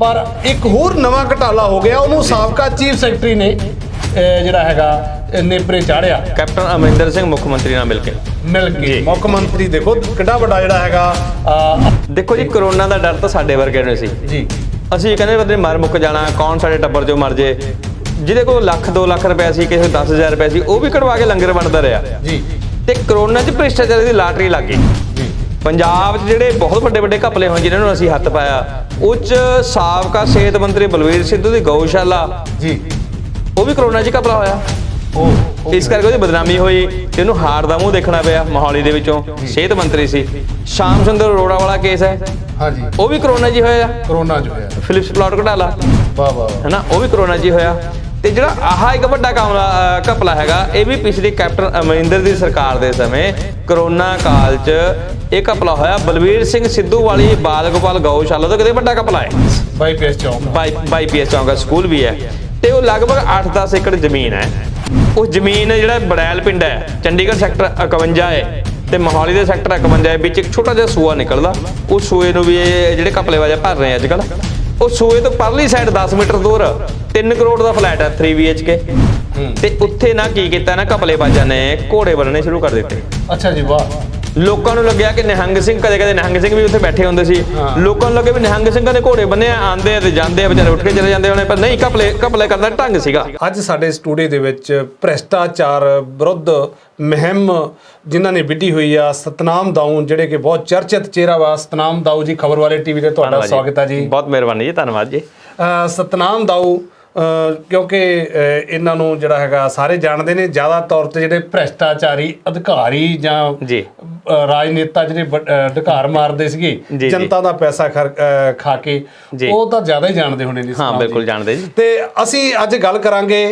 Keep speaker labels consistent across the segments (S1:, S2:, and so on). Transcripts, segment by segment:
S1: ਪਰ ਇੱਕ ਹੋਰ ਨਵਾਂ ਘਟਾਲਾ ਹੋ ਗਿਆ ਉਹਨੂੰ ਸਾਬਕਾ ਚੀਫ ਸੈਕਟਰੀ ਨੇ ਅਹ, ਜਿਹੜਾ ਹੈਗਾ ਅਹ, ਨੇਪਰੇ ਚਾੜਿਆ।
S2: ਕੈਪਟਨ ਅਮਰਿੰਦਰ ਸਿੰਘ ਮੁੱਖ ਮੰਤਰੀ ਨਾਲ ਮਿਲ ਕੇ।
S1: ਮਿਲ ਕੇ।
S2: ਜੀ।
S1: ਮੁੱਖ ਮੰਤਰੀ ਦੇਖੋ ਕਿੰਨਾ ਵੱਡਾ ਜਿਹੜਾ ਹੈਗਾ ਅਹ,
S2: ਦੇਖੋ ਜੀ ਕਰੋਨਾ ਦਾ ਡਰ ਤਾਂ ਸਾਡੇ ਵਰਗੇ ਨੂੰ ਸੀ।
S1: ਜੀ।
S2: ਅਸੀਂ ਕਹਿੰਦੇ ਬੰਦੇ ਮਰ ਮੁੱਕ ਜਾਣਾ ਕੌਣ ਸਾਡੇ ਟੱਬਰ ਚੋਂ ਮਰ ਜੇ। ਜਿਹਦੇ ਕੋਲ ਲੱਖ 2 ਲੱਖ ਰੁਪਏ ਸੀ ਕਿਸੇ ਕੋਲ 10000 ਰੁਪਏ ਸੀ ਉਹ ਵੀ ਕਢਵਾ ਕੇ ਲੰਗਰ ਵੰਡਦਾ ਰਿਹਾ।
S1: ਜੀ।
S2: ਤੇ ਕਰੋਨਾ 'ਚ ਭ੍ਰਿਸ਼ਟਾਚਾਰ ਦੀ ਲਾਟਰੀ ਲੱਗ ਗਈ। ਪੰਜਾਬ 'ਚ ਜਿਹੜੇ ਬਹੁਤ ਵੱਡੇ ਵੱਡੇ ਘਪਲੇ ਹੋਏ ਜਿਨ੍ਹਾਂ ਨੂੰ ਅਸੀਂ ਹੱਥ ਪਾਇਆ ਉਹ 'ਚ ਸਾਬਕਾ ਸਿਹਤ ਮੰਤਰੀ ਬਲਵੀਰ ਸਿੱਧੂ ਦੀ ਗਊਸ਼ਾਲਾ।
S1: ਜੀ।
S2: ਉਹ ਵੀ ਕਰੋਨਾ 'ਚ ਘਪਲਾ ਹੋਇਆ।
S1: ਉਹ
S2: ਇਸ ਕਰਕੇ ਉਹਦੀ ਬਦਨਾਮੀ ਹੋਈ ਤੇ ਉਹਨੂੰ ਹਾਰ ਦਾ ਮੂੰਹ ਦੇਖਣਾ ਪਿਆ ਮੋਹਾਲੀ ਦੇ ਵਿੱਚੋਂ। ਸਿਹਤ ਮੰਤਰੀ ਸੀ। ਸ਼ਾਮ ਸੁੰਦਰ ਅਰੋੜਾ ਵਾਲਾ ਕੇਸ ਹੈ।
S1: ਹਾਂਜੀ।
S2: ਉਹ ਵੀ ਕਰੋਨਾ 'ਚ ਹੋਇਆ।
S1: ਕਰੋਨਾ ਜੋ ਹੋਇਆ।
S2: ਫਿਲਿਪਸ ਪਲਾਟ ਘਟਾਲਾ
S1: ਵਾਹ ਵਾਹ।
S2: ਹੈਨਾ? ਉਹ ਵੀ ਕਰੋਨਾ 'ਚ ਹੋਇਆ। ਤੇ ਜਿਹੜਾ ਆਹ ਇੱਕ ਵੱਡਾ ਕਾਮਲਾ ਘਪਲਾ ਹੈਗਾ ਇਹ ਵੀ ਪਿਛਲੀ ਕੈਪਟਨ ਅਮਰਿੰਦਰ ਦੀ ਸਰਕਾਰ ਦੇ ਸਮੇਂ ਕਰੋਨਾ ਕਾਲ 'ਚ ਇਹ ਘਪਲਾ ਹੋਇਆ। ਬਲਵੀਰ ਸਿੰਘ ਸਿੱਧੂ ਵਾਲੀ ਬਾਲ ਗੋਪਾਲ ਗਊਸ਼ਾਲਾ ਤੋਂ ਕਿਤੇ ਵੱਡਾ ਘਪਲਾ ਹੈ?
S1: ਬਾਈ ਪੇਸ ਚੌਂਕ
S2: ਬਾਈ ਬਾਈ ਪੀਐਸ ਚੌਂਕ ਦਾ ਸਕੂਲ ਵੀ ਹੈ। ਤੇ ਉਹ ਲਗਭਗ 8-10 ਏਕੜ ਜ਼ਮੀਨ ਹੈ। ਉਹ ਜ਼ਮੀਨ ਜਿਹੜਾ ਬੜੈਲ ਪਿੰਡ ਹੈ ਚੰਡੀਗੜ੍ਹ ਸੈਕਟਰ 51 ਹੈ ਤੇ ਮੋਹਾਲੀ ਦੇ ਸੈਕਟਰ 51 ਹੈ ਵਿੱਚ ਇੱਕ ਛੋਟਾ ਜਿਹਾ ਸੂਆ ਨਿਕਲਦਾ। ਉਹ ਸੂਏ ਨੂੰ ਵੀ ਇਹ ਜਿਹੜੇ ਘਪਲੇ ਵਾਜਾ ਭਰ ਰਹੇ ਅੱਜ ਕੱਲ ਉਹ ਸੂਏ ਤੋਂ ਪਰਲੀ ਸਾਈਡ 10 ਮੀਟਰ ਦੂਰ। 3 ਕਰੋੜ ਦਾ ਫਲੈਟ ਹੈ 3 BHK ਤੇ ਉੱਥੇ ਨਾ ਕੀ ਕੀਤਾ ਨਾ ਘਪਲੇ ਬਾਜਾਂ ਨੇ ਘੋੜੇ ਬੰਨਣੇ ਸ਼ੁਰੂ ਕਰ ਦਿੱਤੇ।
S1: ਅੱਛਾ ਜੀ ਵਾਹ।
S2: ਲੋਕਾਂ ਨੂੰ ਲੱਗਿਆ ਕਿ ਨਿਹੰਗ ਸਿੰਘ ਕਦੇ ਕਦੇ ਨਿਹੰਗ ਸਿੰਘ ਵੀ ਉੱਥੇ ਬੈਠੇ ਹੁੰਦੇ ਸੀ। ਲੋਕਾਂ ਨੂੰ ਲੱਗੇ ਵੀ ਨਿਹੰਗ ਸਿੰਘਾਂ ਦੇ ਘੋੜੇ ਬੰਨੇ ਆ, ਆਉਂਦੇ ਆ ਤੇ ਜਾਂਦੇ ਆ ਵਿਚਾਰੇ ਉੱਠ ਕੇ ਚਲੇ ਜਾਂਦੇ ਹੋਣੇ ਪਰ ਨਹੀਂ ਘਪਲੇ ਘਪਲੇ ਕਰਨ ਦਾ ਢੰਗ ਸੀਗਾ।
S1: ਅੱਜ ਸਾਡੇ ਸਟੂਡੀਓ ਦੇ ਵਿੱਚ ਭ੍ਰਿਸ਼ਟਾਚਾਰ ਵਿਰੁੱਧ ਮੁਹਿੰਮ ਜਿਨ੍ਹਾਂ ਨੇ ਵਿੱਢੀ ਹੋਈ ਆ ਸਤਨਾਮ ਦਾਊ ਜਿਹੜੇ ਕਿ ਬਹੁਤ ਚਰਚਿਤ ਚਿਹਰਾ ਵਾ। ਸਤਨਾਮ ਦਾਊ ਜੀ ਖਬਰ ਵਾਲੇ ਟੀਵੀ ਤੇ ਤੁਹਾਡਾ ਸਵਾਗਤ ਹੈ ਜੀ।
S2: ਬਹੁਤ ਮਿਹਰਬਾਨੀ ਜੀ ਧੰਨਵਾਦ ਜੀ।
S1: ਸਤਨਾਮ ਦਾਊ ਕਿਉਂਕਿ ਇਹਨਾਂ ਨੂੰ ਜਿਹੜਾ ਹੈਗਾ ਸਾਰੇ ਜਾਣਦੇ ਨੇ ਜ਼ਿਆਦਾ ਤੌਰ ਤੇ ਜਿਹੜੇ ਭ੍ਰਿਸ਼ਟਾਚਾਰੀ ਅਧਿਕਾਰੀ ਜਾਂ
S2: ਜੀ
S1: ਰਾਜਨੇਤਾ ਜਿਹੜੇ ਢਕਾਰ ਮਾਰਦੇ ਸੀਗੇ। ਜਨਤਾ ਦਾ ਪੈਸਾ ਖਾ ਕੇ। ਉਹ ਤਾਂ ਜ਼ਿਆਦਾ ਹੀ ਜਾਣਦੇ ਹੋਣੇ ਨੇ
S2: ਹਾਂ। ਬਿਲਕੁਲ ਜਾਣਦੇ ਜੀ
S1: ਤੇ ਅਸੀਂ ਅੱਜ ਗੱਲ ਕਰਾਂਗੇ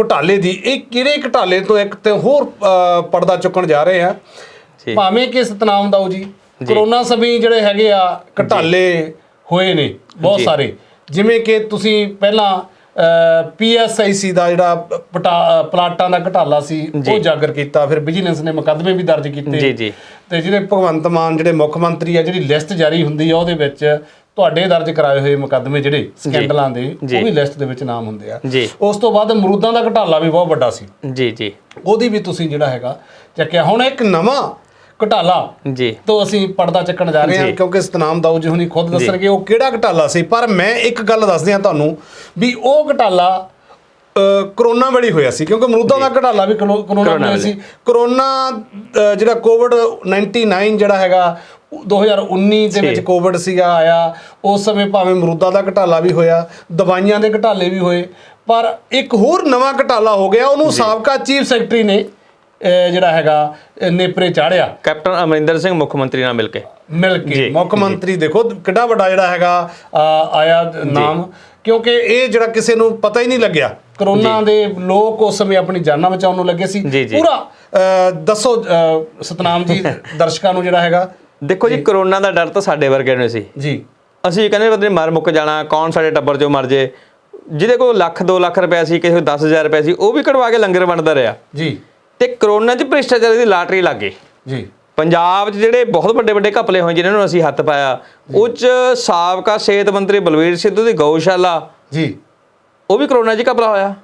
S1: ਘੁਟਾਲੇ ਦੀ ਇਹ ਕਿਹੜੇ ਘੁਟਾਲੇ ਤੋਂ ਇੱਕ ਤੇ ਹੋਰ ਪਰਦਾ ਚੁੱਕਣ ਜਾ ਰਹੇ ਆ। ਭਾਵੇਂ ਕਿ ਸਤਨਾਮ ਦਾਊ ਜੀ ਕਰੋਨਾ ਸਮੇਂ ਜਿਹੜੇ ਹੈਗੇ ਆ ਘੁਟਾਲੇ ਹੋਏ ਨੇ ਬਹੁਤ। ਸਾਰੇ ਜਿਵੇਂ ਕਿ ਤੁਸੀਂ ਪਹਿਲਾਂ ਪੀਐਸਆਈਸੀ ਦਾ ਜਿਹੜਾ ਪਲਾਟਾਂ ਦਾ ਘਟਾਲਾ ਸੀ ਉਹ ਉਜਾਗਰ ਕੀਤਾ। ਫਿਰ ਵਿਜੀਲੈਂਸ ਨੇ ਮੁਕੱਦਮੇ ਵੀ ਦਰਜ ਕੀਤੇ।
S2: ਜੀ, ਜੀ।
S1: ਤੇ ਜਿਹੜੇ ਭਗਵੰਤ ਮਾਨ ਜਿਹੜੇ ਮੁੱਖ ਮੰਤਰੀ ਆ ਜਿਹੜੀ ਲਿਸਟ ਜਾਰੀ ਹੁੰਦੀ ਆ ਉਹਦੇ ਵਿੱਚ ਤੁਹਾਡੇ ਦਰਜ ਕਰਾਏ ਹੋਏ ਮੁਕੱਦਮੇ ਜਿਹੜੇ ਸਕੈਂਡਲਾਂ ਦੇ। ਉਹ ਵੀ ਲਿਸਟ ਦੇ ਵਿੱਚ ਨਾਮ ਹੁੰਦੇ ਆ। ਉਸ ਤੋਂ ਬਾਅਦ ਅਮਰੂਦਾਂ ਦਾ ਘਟਾਲਾ ਵੀ ਬਹੁਤ ਵੱਡਾ ਸੀ।
S2: ਜੀ ਜੀ।
S1: ਉਹਦੀ ਵੀ ਤੁਸੀਂ ਜਿਹੜਾ ਹੈਗਾ ਚੱਕਿਆ। ਹੁਣ ਇੱਕ ਨਵਾਂ ਘਟਾਲਾ
S2: ਜੀ।
S1: ਤੋਂ ਅਸੀਂ ਪਰਦਾ ਚੱਕਣ ਜਾ ਰਹੇ ਹਾਂ। ਕਿਉਂਕਿ ਸਤਨਾਮ ਦਾਊ ਜੀ ਹੁਣੀ ਖੁਦ ਦੱਸਣਗੇ ਉਹ ਕਿਹੜਾ ਘਟਾਲਾ ਸੀ ਪਰ ਮੈਂ ਇੱਕ ਗੱਲ ਦੱਸ ਦਿਆਂ ਤੁਹਾਨੂੰ ਵੀ ਉਹ ਘਟਾਲਾ ਕਰੋਨਾ ਵੇਲੇ ਹੋਇਆ ਸੀ ਕਿਉਂਕਿ ਅਮਰੂਦਾਂ ਦਾ ਘਟਾਲਾ ਵੀ ਕਰੋ- ਕਰੋਨਾ ਵੇਲੇ ਸੀ। ਕਰੋਨਾ ਜਿਹੜਾ ਕੋਵਿਡ 99 ਜਿਹੜਾ ਹੈਗਾ ਉਹ 2019 ਦੇ ਵਿੱਚ। ਕੋਵਿਡ ਸੀਗਾ ਆਇਆ। ਉਸ ਸਮੇਂ ਭਾਵੇਂ ਅਮਰੂਦਾਂ ਦਾ ਘਟਾਲਾ ਵੀ ਹੋਇਆ ਦਵਾਈਆਂ ਦੇ ਘਟਾਲੇ ਵੀ ਹੋਏ। ਪਰ ਇੱਕ ਹੋਰ ਨਵਾਂ ਘਟਾਲਾ ਹੋ ਗਿਆ ਉਹਨੂੰ ਸਾਬਕਾ ਚੀਫ ਸੈਕਟਰੀ ਨੇ ਜਿਹੜਾ ਹੈਗਾ ਨੇਪਰੇ ਚਾੜਿਆ।
S2: ਕੈਪਟਨ ਅਮਰਿੰਦਰ ਸਿੰਘ ਮੁੱਖ ਮੰਤਰੀ ਨਾਲ ਮਿਲ ਕੇ।
S1: ਮਿਲ ਕੇ। ਮੁੱਖ ਮੰਤਰੀ ਦੇਖੋ ਕਿੰਨਾ ਵੱਡਾ ਜਿਹੜਾ ਹੈਗਾ ਆਇਆ ਨਾਮ। ਕਿਉਂਕਿ ਇਹ ਜਿਹੜਾ ਕਿਸੇ ਨੂੰ ਪਤਾ ਹੀ ਨਹੀਂ ਲੱਗਿਆ। ਕਰੋਨਾ ਦੇ ਲੋਕ ਉਸ ਸਮੇਂ ਆਪਣੀ ਜਾਨਾਂ ਬਚਾਉਣ ਨੂੰ ਲੱਗੇ ਸੀ। ਪੂਰਾ ਦੱਸੋ ਸਤਨਾਮ ਜੀ ਦਰਸ਼ਕਾਂ ਨੂੰ ਜਿਹੜਾ ਹੈਗਾ।
S2: ਦੇਖੋ ਜੀ ਕਰੋਨਾ ਦਾ ਡਰ ਤਾਂ ਸਾਡੇ ਵਰਗੇ ਨੂੰ ਸੀ।
S1: ਜੀ।
S2: ਅਸੀਂ ਕਹਿੰਦੇ ਬੰਦੇ ਮਰ ਮੁੱਕ ਜਾਣਾ ਕੌਣ ਸਾਡੇ ਟੱਬਰ ਚੋਂ ਮਰ ਜੇ। ਜਿਹਦੇ ਕੋਲ ਲੱਖ 2 ਲੱਖ ਰੁਪਏ ਸੀ ਕਿਸੇ ਕੋਲ 10000 ਰੁਪਏ ਸੀ ਉਹ ਵੀ ਕਢਵਾ ਕੇ ਲੰਗਰ ਵੰਡਦਾ ਰਿਹਾ।
S1: ਜੀ।
S2: ਤੇ ਕਰੋਨਾ 'ਚ ਭ੍ਰਿਸ਼ਟਾਚਾਰ ਦੀ ਲਾਟਰੀ ਲੱਗ ਗਈ।
S1: ਜੀ।
S2: ਪੰਜਾਬ 'ਚ ਜਿਹੜੇ ਬਹੁਤ ਵੱਡੇ ਵੱਡੇ ਘਪਲੇ ਹੋਏ ਜਿਨ੍ਹਾਂ ਨੂੰ ਅਸੀਂ ਹੱਥ ਪਾਇਆ ਉਹ 'ਚ ਸਾਬਕਾ ਸਿਹਤ ਮੰਤਰੀ ਬਲਵੀਰ ਸਿੱਧੂ ਦੀ ਗਊਸ਼ਾਲਾ।
S1: ਜੀ।
S2: ਉਹ ਵੀ ਕਰੋਨਾ 'ਚ ਘਪਲਾ ਹੋਇਆ।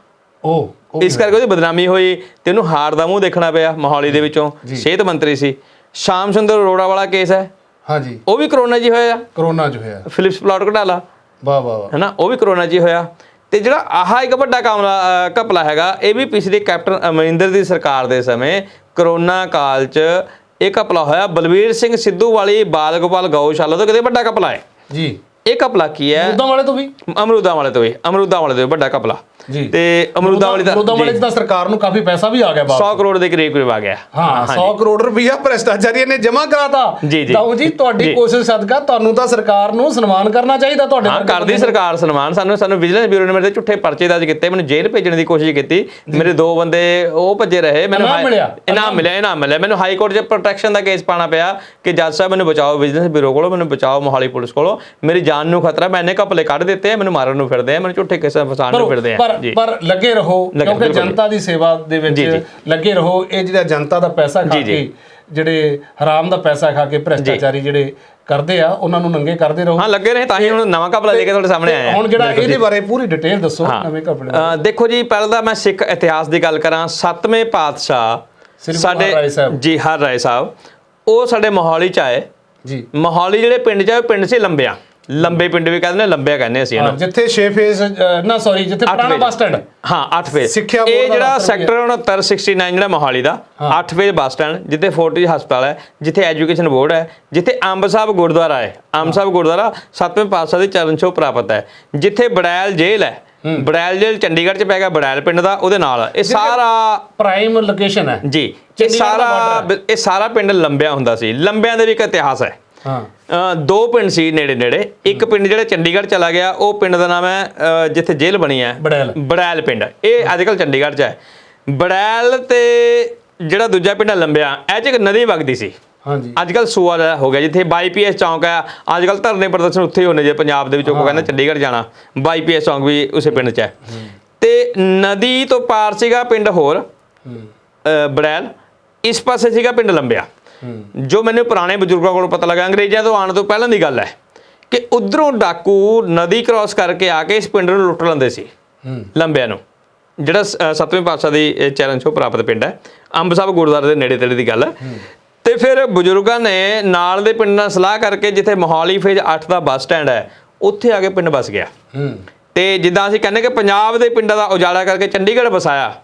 S1: ਉਹ
S2: ਇਸ ਕਰਕੇ ਉਹਦੀ ਬਦਨਾਮੀ ਹੋਈ ਤੇ ਉਹਨੂੰ ਹਾਰ ਦਾ ਮੂੰਹ ਦੇਖਣਾ ਪਿਆ ਮੋਹਾਲੀ ਦੇ ਵਿੱਚੋਂ। ਸਿਹਤ ਮੰਤਰੀ ਸੀ। ਸ਼ਾਮ ਸੁੰਦਰ ਅਰੋੜਾ ਵਾਲਾ ਕੇਸ ਹੈ।
S1: ਹਾਂਜੀ।
S2: ਉਹ ਵੀ ਕਰੋਨਾ 'ਚ ਹੋਇਆ।
S1: ਕਰੋਨਾ ਜੋ ਹੋਇਆ।
S2: ਫਿਲਿਪਸ ਪਲਾਟ ਘਟਾਲਾ।
S1: ਵਾਹ ਵਾਹ ਵਾਹ।
S2: ਹੈਨਾ ਉਹ ਵੀ ਕਰੋਨਾ 'ਚ ਹੋਇਆ। ਤੇ ਜਿਹੜਾ ਆਹ ਇੱਕ ਵੱਡਾ ਕਾਮਲਾ ਘਪਲਾ ਹੈਗਾ ਇਹ ਵੀ ਪਿਛਲੀ ਕੈਪਟਨ ਅਮਰਿੰਦਰ ਦੀ ਸਰਕਾਰ ਦੇ ਸਮੇਂ ਕਰੋਨਾ ਕਾਲ 'ਚ ਇਹ ਘਪਲਾ ਹੋਇਆ। ਬਲਵੀਰ ਸਿੰਘ ਸਿੱਧੂ ਵਾਲੀ ਬਾਲ ਗੋਪਾਲ ਗਊਸ਼ਾਲਾ ਤੋਂ ਕਿਤੇ ਵੱਡਾ ਘਪਲਾ ਹੈ?
S1: ਜੀ।
S2: ਇਹ ਘਪਲਾ ਕੀ ਹੈ?
S1: ਉਦਾਂ ਵਾਲੇ ਤੋਂ ਵੀ?
S2: ਅਮਰੂਦਾਂ ਵਾਲੇ ਤੋਂ ਵੀ ਅਮਰੂਦਾਂ ਵਾਲੇ ਤੋਂ ਵੀ ਵੱਡਾ ਘਪਲਾ।
S1: ਜੀ
S2: ਤੇ ਅਮਰੂਦਾਂ ਵਾਲੀ ਦਾ
S1: ਉਦਾਂ ਵਾਲੇ ਤਾਂ ਸਰਕਾਰ ਨੂੰ ਕਾਫੀ ਪੈਸਾ ਵੀ ਆ ਗਿਆ ਬਾਪ
S2: 100 ਕਰੋੜ ਦੇ ਕਰੀਬ ਕਰੀਬ ਆ ਗਿਆ।
S1: ਹਾਂ 100 ਕਰੋੜ ਰੁਪਈਆ ਭ੍ਰਿਸ਼ਟਾਚਾਰੀਆਂ ਨੇ ਜਮ੍ਹਾਂ ਕਰਾਤਾ।
S2: ਜੀ, ਜੀ।
S1: ਤੁਹਾਡੀ। ਕੋਸ਼ਿਸ਼ ਸਦਕਾ ਤੁਹਾਨੂੰ ਤਾਂ ਸਰਕਾਰ ਨੂੰ ਸਨਮਾਨ ਕਰਨਾ ਚਾਹੀਦਾ ਤੁਹਾਡੇ
S2: ਹਾਂ ਕਰਦੀ ਸਰਕਾਰ ਸਨਮਾਨ। ਸਾਨੂੰ ਸਾਨੂੰ ਵਿਜੀਲੈਂਸ ਬਿਊਰੋ ਨੇ ਮੇਰੇ ਤੇ ਝੁੱਠੇ ਪਰਚੇ ਦਰਜ ਕੀਤੇ ਮੈਨੂੰ ਜੇਲ੍ਹ ਭੇਜਣ ਦੀ ਕੋਸ਼ਿਸ਼ ਕੀਤੀ। ਮੇਰੇ ਦੋ ਬੰਦੇ ਉਹ ਭੱਜੇ ਰਹੇ ਮੈਨੂੰ
S1: ਇਨਾਮ ਮਿਲਿਆ?
S2: ਇਨਾਮ ਮਿਲਿਆ ਮੈਨੂੰ ਹਾਈ ਕੋਰਟ 'ਚ ਪ੍ਰੋਟੈਕਸ਼ਨ ਦਾ ਕੇਸ ਪਾਣਾ ਪਿਆ ਕਿ ਜੱਜ ਸਾਹਿਬ ਮੈਨੂੰ ਬਚਾਓ ਵਿਜੀਲੈਂਸ ਬਿਊਰੋ ਕੋਲੋਂ ਮੈਨੂੰ ਬਚਾਓ ਮੋਹਾਲੀ ਪੁਲਿਸ ਕੋਲੋਂ। ਮੇਰੀ ਜਾਨ ਨੂੰ ਖਤਰਾ ਮੈਂ ਇੰਨੇ ਘਪਲੇ ਕੱਢ ਦਿੱਤੇ ਮੈਨੂੰ ਮਾਰਨ ਨੂੰ ਫਿਰਦੇ ਆ ਮੈਨੂੰ ਝੁੱਠੇ ਕੇਸਾਂ ਫਸਾਉਣ ਨੂੰ ਫਿਰਦੇ ਆ।
S1: ਪਰ ਪਰ ਲੱਗੇ ਰਹੋ ਕਿਉਂਕਿ। ਜਨਤਾ ਦੀ ਸੇਵਾ ਦੇ ਵਿੱਚ। ਲੱਗੇ ਰਹੋ। ਇਹ ਜਿਹੜਾ ਜਨਤਾ ਦਾ ਪੈਸਾ ਖਾ। ਕੇ ਜਿਹੜੇ ਹਰਾਮ ਦਾ ਪੈਸਾ ਖਾ ਕੇ ਭ੍ਰਿਸ਼ਟਾਚਾਰੀ ਜਿਹੜੇ ਕਰਦੇ ਆ ਉਹਨਾਂ ਨੂੰ ਨੰਗੇ ਕਰਦੇ ਰਹੋ।
S2: ਹਾਂ ਲੱਗੇ ਰਹੇ ਤਾਂ ਹੀ ਹੁਣ ਨਵਾਂ ਕਪਲਾ ਲੈ ਕੇ ਤੁਹਾਡੇ ਸਾਹਮਣੇ ਆਇਆ
S1: ਹੁਣ ਜਿਹੜਾ ਇਹਦੇ ਬਾਰੇ ਪੂਰੀ ਡਿਟੇਲ ਦੱਸੋ ਨਵੇਂ ਕਪੜੇ
S2: ਦੇਖੋ ਜੀ ਪਹਿਲਾਂ ਤਾਂ ਮੈਂ ਸਿੱਖ ਇਤਿਹਾਸ ਦੀ ਗੱਲ ਕਰਾਂ। ਸੱਤਵੇਂ ਪਾਤਸ਼ਾਹ
S1: ਸਾਹਿਬ।
S2: ਜੀ ਹਰ ਰਾਏ ਸਾਹਿਬ। ਉਹ ਸਾਡੇ ਮੋਹਾਲੀ ਚ ਆਏ।
S1: ਜੀ।
S2: ਮੋਹਾਲੀ ਜਿਹੜੇ ਪਿੰਡ ਚ ਆਏ, ਪਿੰਡ ਸੀ ਲੰਬਿਆਂ। ਲੰਬੇ ਪਿੰਡ ਵੀ ਕਹਿੰਦੇ ਨੇ ਲੰਬਿਆ ਕਹਿੰਦੇ ਅਸੀਂ ਇਹਨੂੰ
S1: ਜਿੱਥੇ 6 ਫੇਸ ਨਾ ਸੌਰੀ ਜਿੱਥੇ ਪੁਰਾਣਾ। ਬੱਸ ਸਟੈਂਡ
S2: ਹਾਂ 8 ਫੇਜ਼
S1: ਸਿੱਖਿਆ ਬੋਰਡ
S2: ਇਹ ਜਿਹੜਾ ਸੈਕਟਰ 6969 ਜਿਹੜਾ ਮੋਹਾਲੀ ਦਾ 8 ਫੇਜ਼ ਬੱਸ ਸਟੈਂਡ ਜਿੱਥੇ ਫੋਰਟਿਸ ਹਸਪਤਾਲ ਹੈ ਜਿੱਥੇ ਐਜੂਕੇਸ਼ਨ ਬੋਰਡ ਹੈ ਜਿੱਥੇ ਅੰਬ ਸਾਹਿਬ ਗੁਰਦੁਆਰਾ ਹੈ। ਅੰਬ ਸਾਹਿਬ ਗੁਰਦੁਆਰਾ ਸੱਤਵੇਂ ਪਾਤਸ਼ਾਹ ਦੀ ਚਰਨ ਛੋਹ ਪ੍ਰਾਪਤ ਹੈ। ਜਿੱਥੇ ਬੜੈਲ ਜੇਲ੍ਹ ਹੈ ਬੜੈਲ ਜੇਲ੍ਹ ਚੰਡੀਗੜ੍ਹ ਚ ਪੈ ਗਿਆ ਬੜੈਲ ਪਿੰਡ ਦਾ ਉਹਦੇ ਨਾਲ। ਇਹ ਸਾਰਾ
S1: ਪ੍ਰਾਈਮ ਲੋਕੇਸ਼ਨ ਹੈ।
S2: ਜੀ ਇਹ ਸਾਰਾ ਇਹ ਸਾਰਾ ਪਿੰਡ ਲੰਬਿਆ ਹੁੰਦਾ ਸੀ। ਲੰਬਿਆਂ ਦੇ ਵੀ ਇੱਕ ਇਤਿਹਾਸ ਹੈ।
S1: ਹਾਂ।
S2: ਦੋ ਪਿੰਡ ਸੀ ਨੇੜੇ ਨੇੜੇ। ਇੱਕ ਪਿੰਡ ਜਿਹੜਾ ਚੰਡੀਗੜ੍ਹ ਚਲਾ ਗਿਆ ਉਹ ਪਿੰਡ ਦਾ ਨਾਮ ਹੈ ਜਿੱਥੇ ਜੇਲ੍ਹ ਬਣੀ ਹੈ।
S1: ਬੜੈਲ।
S2: ਬੜੈਲ ਪਿੰਡ। ਇਹ ਅੱਜ ਕੱਲ ਚੰਡੀਗੜ੍ਹ 'ਚ ਹੈ। ਬੜੈਲ ਤੇ ਜਿਹੜਾ ਦੂਜਾ ਪਿੰਡ ਹੈ ਲੰਬਿਆ ਇਹ 'ਚ ਇੱਕ ਨਦੀ ਵਗਦੀ ਸੀ।
S1: ਹਾਂਜੀ।
S2: ਅੱਜ ਕੱਲ ਸੂਆ ਹੋ ਗਿਆ ਜਿੱਥੇ ਬਾਈਪੀਐਸ ਚੌਂਕ ਹੈ ਅੱਜ ਕੱਲ ਧਰਨੇ ਪ੍ਰਦਰਸ਼ਨ ਉੱਥੇ ਹੀ ਹੁੰਦੇ ਜੇ ਪੰਜਾਬ ਦੇ ਵਿੱਚ ਉਹ ਕਹਿੰਦਾ ਚੰਡੀਗੜ੍ਹ ਜਾਣਾ। ਬਾਈਪੀਐਸ ਚੌਂਕ ਵੀ ਉਸੇ ਪਿੰਡ 'ਚ ਹੈ। ਤੇ ਨਦੀ ਤੋਂ ਪਾਰ ਸੀਗਾ ਪਿੰਡ ਹੋਰ ਬੜੈਲ। ਇਸ ਪਾਸੇ ਸੀਗਾ ਪਿੰਡ ਲੰਬਿਆ। ਜੋ ਮੈਨੂੰ ਪੁਰਾਣੇ ਬਜ਼ੁਰਗਾਂ ਕੋਲੋਂ ਪਤਾ ਲੱਗਾ ਅੰਗਰੇਜ਼ਾਂ ਤੋਂ ਆਉਣ ਤੋਂ ਪਹਿਲਾਂ ਦੀ ਗੱਲ ਹੈ ਕਿ ਉਧਰੋਂ ਡਾਕੂ ਨਦੀ ਕ੍ਰਾਸ ਕਰਕੇ ਆ ਕੇ ਇਸ ਪਿੰਡ ਨੂੰ ਲੁੱਟ ਲੈਂਦੇ ਸੀ ਲੰਬਿਆਂ ਨੂੰ। ਜਿਹੜਾ ਸੱਤਵੇਂ ਪਾਤਸ਼ਾਹ ਦੀ ਚੈਲੰਜ ਤੋਂ ਪ੍ਰਾਪਤ ਪਿੰਡ ਹੈ ਅੰਬ ਸਾਹਿਬ ਗੁਰਦੁਆਰੇ ਦੇ ਨੇੜੇ ਤੇੜੇ ਦੀ ਗੱਲ ਹੈ। ਤੇ ਫਿਰ ਬਜ਼ੁਰਗਾਂ ਨੇ ਨਾਲ ਦੇ ਪਿੰਡ ਨਾਲ ਸਲਾਹ ਕਰਕੇ ਜਿੱਥੇ ਮੋਹਾਲੀ ਫੇਜ਼ 8 ਦਾ ਬੱਸ ਸਟੈਂਡ ਹੈ ਉੱਥੇ ਆ ਕੇ ਪਿੰਡ ਵਸ ਗਿਆ। ਤੇ ਜਿੱਦਾਂ ਅਸੀਂ ਕਹਿੰਦੇ ਕਿ ਪੰਜਾਬ ਦੇ ਪਿੰਡਾਂ ਦਾ ਉਜਾੜਾ ਕਰਕੇ ਚੰਡੀਗੜ੍ਹ ਵਸਾਇਆ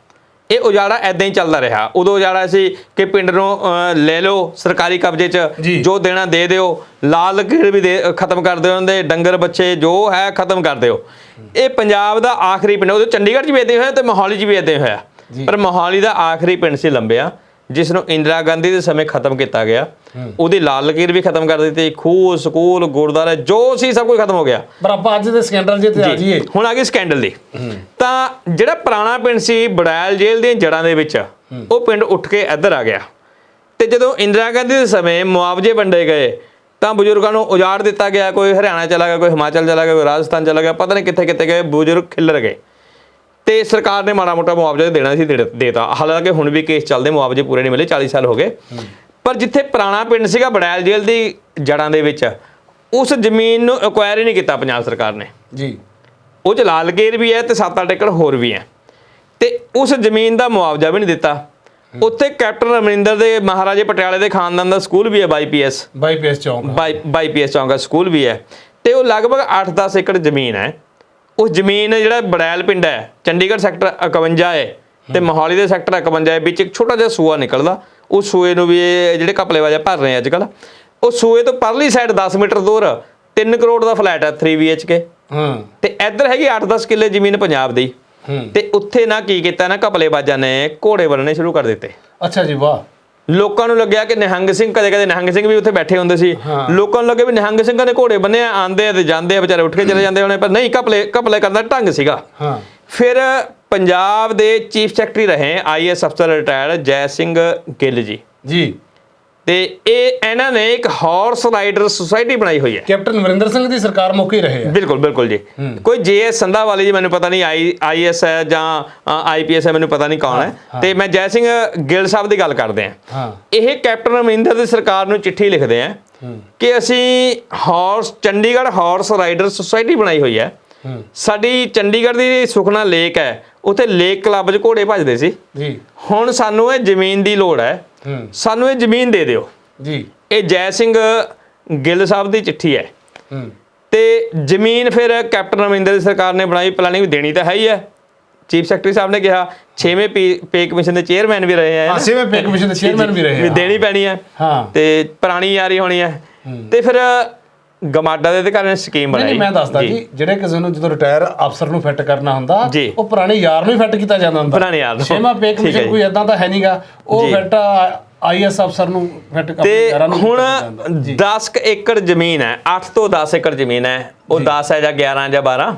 S2: ਇਹ ਉਜਾੜਾ ਐਦਾਂ ਹੀ ਚੱਲਦਾ ਰਿਹਾ। ਉਦੋਂ ਉਜਾੜਾ ਸੀ ਕਿ ਪਿੰਡ ਨੂੰ ਲੈ ਲਓ ਸਰਕਾਰੀ ਕਬਜ਼ੇ 'ਚ
S1: ਜੀ।
S2: ਦੇਣਾ ਦੇ ਦਿਓ। ਲਾਲ ਲਕੀਰ ਵੀ ਖਤਮ ਕਰ ਦਿਓ ਉਹਨਾਂ ਦੇ ਡੰਗਰ ਬੱਚੇ ਜੋ ਹੈ ਖਤਮ ਕਰ ਦਿਓ। ਇਹ ਪੰਜਾਬ ਦਾ ਆਖਰੀ ਪਿੰਡ ਉਦੋਂ ਚੰਡੀਗੜ੍ਹ 'ਚ ਵੀ ਇਦਾਂ ਹੋਇਆ ਤੇ ਮੋਹਾਲੀ 'ਚ ਵੀ ਇਦਾਂ ਹੋਇਆ। ਪਰ ਮੋਹਾਲੀ ਦਾ ਆਖਰੀ ਪਿੰਡ ਸੀ ਲੰਬਿਆ। ਜਿਸ ਨੂੰ ਇੰਦਰਾ ਗਾਂਧੀ ਦੇ ਸਮੇਂ ਖਤਮ ਕੀਤਾ ਗਿਆ ਉਹਦੀ ਲਾਲ ਲਕੀਰ ਵੀ ਖਤਮ ਕਰ ਦਿੱਤੀ ਖੂਹ ਸਕੂਲ ਗੁਰਦੁਆਰਾ ਜੋ ਸੀ ਸਭ ਕੁਝ ਖਤਮ ਹੋ ਗਿਆ।
S1: ਪਰ ਆਪਾਂ ਅੱਜ ਦੇ ਸਕੈਂਡਲ ਜੇ ਤੇ ਆ ਜਾਈਏ।
S2: ਹੁਣ ਆ ਗਈ ਸਕੈਂਡਲ ਦੀ। ਤਾਂ ਜਿਹੜਾ ਪੁਰਾਣਾ ਪਿੰਡ ਸੀ ਬੜੈਲ ਜੇਲ੍ਹ ਦੀਆਂ ਜੜਾਂ ਦੇ ਵਿੱਚ ਉਹ ਪਿੰਡ ਉੱਠ ਕੇ ਇੱਧਰ ਆ ਗਿਆ। ਤੇ ਜਦੋਂ ਇੰਦਰਾ ਗਾਂਧੀ ਦੇ ਸਮੇਂ ਮੁਆਵਜ਼ੇ ਵੰਡੇ ਗਏ ਤਾਂ ਬਜ਼ੁਰਗਾਂ ਨੂੰ ਉਜਾੜ ਦਿੱਤਾ ਗਿਆ ਕੋਈ ਹਰਿਆਣਾ ਚਲਾ ਗਿਆ ਕੋਈ ਹਿਮਾਚਲ ਚਲਾ ਗਿਆ ਕੋਈ ਰਾਜਸਥਾਨ ਚਲਾ ਗਿਆ ਪਤਾ ਨਹੀਂ ਕਿੱਥੇ ਕਿੱਥੇ ਗਏ ਬਜ਼ੁਰਗ ਖਿੱਲਰ ਗਏ। ਤੇ ਸਰਕਾਰ ਨੇ ਮਾੜਾ ਮੋਟਾ ਮੁਆਵਜ਼ਾ ਦੇਣਾ ਸੀ ਦੇਤਾ। ਹਾਲਾਂਕਿ ਹੁਣ ਵੀ ਕੇਸ ਚੱਲਦੇ ਮੁਆਵਜ਼ੇ ਪੂਰੇ ਨਹੀਂ ਮਿਲੇ 40 ਸਾਲ ਹੋ ਗਏ। ਪਰ ਜਿੱਥੇ ਪੁਰਾਣਾ ਪਿੰਡ ਸੀਗਾ ਬੜੈਲ ਜੇਲ੍ਹ ਦੀ ਜੜਾਂ ਦੇ ਵਿੱਚ ਉਸ ਜ਼ਮੀਨ ਨੂੰ ਐਕਵਾਇਰ ਹੀ ਨਹੀਂ ਕੀਤਾ ਪੰਜਾਬ ਸਰਕਾਰ ਨੇ।
S1: ਜੀ।
S2: ਉਹ ਚ ਲਾਲ ਗੇਰ ਵੀ ਹੈ ਤੇ 7-8 ਏਕੜ ਹੋਰ ਵੀ ਹੈ। ਤੇ ਉਸ ਜ਼ਮੀਨ ਦਾ ਮੁਆਵਜ਼ਾ ਵੀ ਨਹੀਂ ਦਿੱਤਾ। ਉੱਥੇ ਕੈਪਟਨ ਅਮਰਿੰਦਰ ਦੇ ਮਹਾਰਾਜੇ ਪਟਿਆਲੇ ਦੇ ਖਾਨਦਾਨ ਦਾ ਸਕੂਲ ਵੀ ਹੈ ਬਾਈਪੀਐਸ
S1: ਬਾਈਪੀਐਸ ਚੌਂਕ।
S2: ਬਾਈ ਬਾਈਪੀਐਸ ਚੌਂਕ ਦਾ ਸਕੂਲ ਵੀ ਹੈ। ਤੇ ਉਹ ਲਗਭਗ 8-10 ਏਕੜ ਜ਼ਮੀਨ ਹੈ। ਉਸ ਜ਼ਮੀਨ ਜਿਹੜਾ ਬੜੈਲ ਪਿੰਡ ਹੈ ਚੰਡੀਗੜ੍ਹ ਸੈਕਟਰ 51 ਹੈ ਤੇ ਮੋਹਾਲੀ ਦੇ ਸੈਕਟਰ 51 ਹੈ ਵਿੱਚ ਇੱਕ ਛੋਟਾ ਜਿਹਾ ਸੂਆ ਨਿਕਲਦਾ। ਉਹ ਸੂਏ ਨੂੰ ਵੀ ਇਹ ਜਿਹੜੇ ਕਪਲੇ ਵਾਜਾ ਭਰ ਰਹੇ ਅੱਜ ਕੱਲ ਉਹ ਸੂਏ ਤੋਂ ਪਰਲੀ ਸਾਈਡ 10 ਮੀਟਰ ਦੂਰ 3 ਕਰੋੜ ਦਾ ਫਲੈਟ ਹੈ 3 BHK
S1: ਹਾਂ।
S2: ਤੇ ਇੱਧਰ ਹੈਗੀ 8-10 ਕਿੱਲੇ ਜ਼ਮੀਨ ਪੰਜਾਬ ਦੀ।
S1: ਹੂੰ।
S2: ਤੇ ਉੱਥੇ ਨਾ ਕੀ ਕੀਤਾ ਨਾ ਕਪਲੇਬਾਜ਼ਾਂ ਨੇ ਘੋੜੇ ਬੰਨਣੇ ਸ਼ੁਰੂ ਕਰ ਦਿੱਤੇ।
S1: ਅੱਛਾ ਜੀ ਵਾਹ।
S2: ਲੋਕਾਂ ਨੂੰ ਲੱਗਿਆ ਕਿ ਨਿਹੰਗ ਸਿੰਘ ਕਦੇ ਕਦੇ ਨਿਹੰਗ ਸਿੰਘ ਵੀ ਉੱਥੇ ਬੈਠੇ ਹੁੰਦੇ ਸੀ। ਲੋਕਾਂ ਨੂੰ ਲੱਗੇ ਵੀ ਨਿਹੰਗ ਸਿੰਘਾਂ ਨੇ ਘੋੜੇ ਬੰਨੇ ਆ ਆਂਦੇ ਆ ਤੇ ਜਾਂਦੇ ਆ ਵਿਚਾਰੇ ਉੱਠ ਕੇ ਚਲੇ ਜਾਂਦੇ ਹੋਣੇ ਪਰ ਨਹੀਂ ਕਪਲੇ ਕਪਲੇ ਕਰਨ ਦਾ ਢੰਗ ਸੀਗਾ।
S1: ਹਾਂ।
S2: ਫਿਰ ਪੰਜਾਬ ਦੇ ਚੀਫ ਸੈਕਟਰੀ ਰਹੇ ਆਈਐਸ ਅਫਸਰ ਰਿਟਾਇਰਡ ਜੈ ਸਿੰਘ ਗਿੱਲ ਜੀ।
S1: ਜੀ।
S2: ਤੇ ਇਹ ਇਹਨਾਂ ਨੇ ਇੱਕ ਹਾਰਸ ਰਾਈਡਰ ਸੁਸਾਇਟੀ ਬਣਾਈ ਹੋਈ ਹੈ।
S1: ਕੈਪਟਨ ਅਮਰਿੰਦਰ ਸਿੰਘ ਦੀ ਸਰਕਾਰ ਮੌਕੇ ਹੀ ਰਹੇ ਆ।
S2: ਬਿਲਕੁਲ ਬਿਲਕੁਲ ਜੀ। ਕੋਈ ਜੇਐਸ ਸੰਧਾ ਵਾਲੀ ਜੀ ਮੈਨੂੰ ਪਤਾ ਨਹੀਂ ਆਈ ਆਈਐਸ ਹੈ ਜਾਂ ਆਈਪੀਐਸ ਹੈ ਮੈਨੂੰ ਪਤਾ ਨਹੀਂ ਕੌਣ ਹੈ। ਤੇ ਮੈਂ ਜੈ ਸਿੰਘ ਗਿੱਲ ਸਾਹਿਬ ਦੀ ਗੱਲ ਕਰਦੇ ਆ
S1: ਹਾਂ।
S2: ਇਹ ਕੈਪਟਨ ਅਮਰਿੰਦਰ ਦੀ ਸਰਕਾਰ ਨੂੰ ਚਿੱਠੀ ਲਿਖਦੇ ਆ ਕਿ ਅਸੀਂ horse Chandigarh horse rider society ਬਣਾਈ ਹੋਈ ਹੈ।
S1: ਹੂੰ।
S2: ਸਾਡੀ ਚੰਡੀਗੜ੍ਹ ਦੀ ਸੁਖਨਾ ਲੇਕ ਹੈ। ਉੱਥੇ ਲੇਕ ਕਲੱਬ 'ਚ ਘੋੜੇ ਭੱਜਦੇ ਸੀ।
S1: ਜੀ।
S2: ਹੁਣ ਸਾਨੂੰ ਇਹ ਜ਼ਮੀਨ ਦੀ ਲੋੜ ਹੈ
S1: ਹੂੰ।
S2: ਸਾਨੂੰ ਇਹ ਜ਼ਮੀਨ ਦੇ ਦਿਓ।
S1: ਜੀ।
S2: ਇਹ ਜੈ ਸਿੰਘ ਗਿੱਲ ਸਾਹਿਬ ਦੀ ਚਿੱਠੀ ਹੈ। ਤੇ ਜ਼ਮੀਨ ਫਿਰ ਕੈਪਟਨ ਅਮਰਿੰਦਰ ਦੀ ਸਰਕਾਰ ਨੇ ਬਣਾਈ ਪਲਾਨਿੰਗ ਦੇਣੀ ਤਾਂ ਹੈ ਹੀ ਹੈ। ਚੀਫ ਸੈਕਟਰੀ ਸਾਹਿਬ ਨੇ ਕਿਹਾ 6ਵੇਂ ਪੇ ਕਮਿਸ਼ਨ ਦੇ ਚੇਅਰਮੈਨ ਵੀ ਰਹੇ ਆ।
S1: ਹਾਂ ਛੇਵੇਂ ਪੇ ਕਮਿਸ਼ਨ ਦੇ ਚੇਅਰਮੈਨ ਵੀ ਰਹੇ ਆ।
S2: ਦੇਣੀ ਪੈਣੀ ਹੈ।
S1: ਹਾਂ।
S2: ਤੇ ਪੁਰਾਣੀ ਯਾਰੀ ਹੋਣੀ ਹੈ। ਤੇ ਫਿਰ ਗਮਾਡਾ ਦੇ ਅਧਿਕਾਰੀ ਨੇ ਸਕੀਮ ਬਣਾਈ
S1: ਨਹੀਂ ਮੈਂ ਦੱਸਦਾ ਜੀ। ਜਿਹੜੇ ਕਿਸੇ ਨੂੰ ਜਦੋਂ ਰਿਟਾਇਰ ਅਫਸਰ ਨੂੰ ਫਿੱਟ ਕਰਨਾ ਹੁੰਦਾ। ਉਹ ਪੁਰਾਣੇ ਯਾਰ ਨੂੰ ਹੀ ਫਿੱਟ ਕੀਤਾ ਜਾਂਦਾ ਹੁੰਦਾ।
S2: ਪੁਰਾਣੇ ਯਾਰ ਨੂੰ।
S1: ਛੇਵਾਂ ਪੇ ਕਮਿਸ਼ਨ। ਕੋਈ ਇਦਾਂ ਦਾ ਹੈ ਨਹੀਂਗਾ। ਉਹ। ਫਿੱਟ ਆਈਐਸ ਅਫਸਰ ਨੂੰ ਫਿੱਟ
S2: ਤੇ
S1: ਯਾਰਾਂ ਨੂੰ
S2: ਹੁਣ
S1: fit ਕੀਤਾ ਜਾਂਦਾ। ਜੀ।
S2: 10 ਕੁ ਏਕੜ ਜ਼ਮੀਨ ਹੈ 8 ਤੋਂ 10 ਏਕੜ ਜ਼ਮੀਨ ਹੈ ਉਹ 10 ਹੈ ਜਾਂ 11 ਜਾਂ 12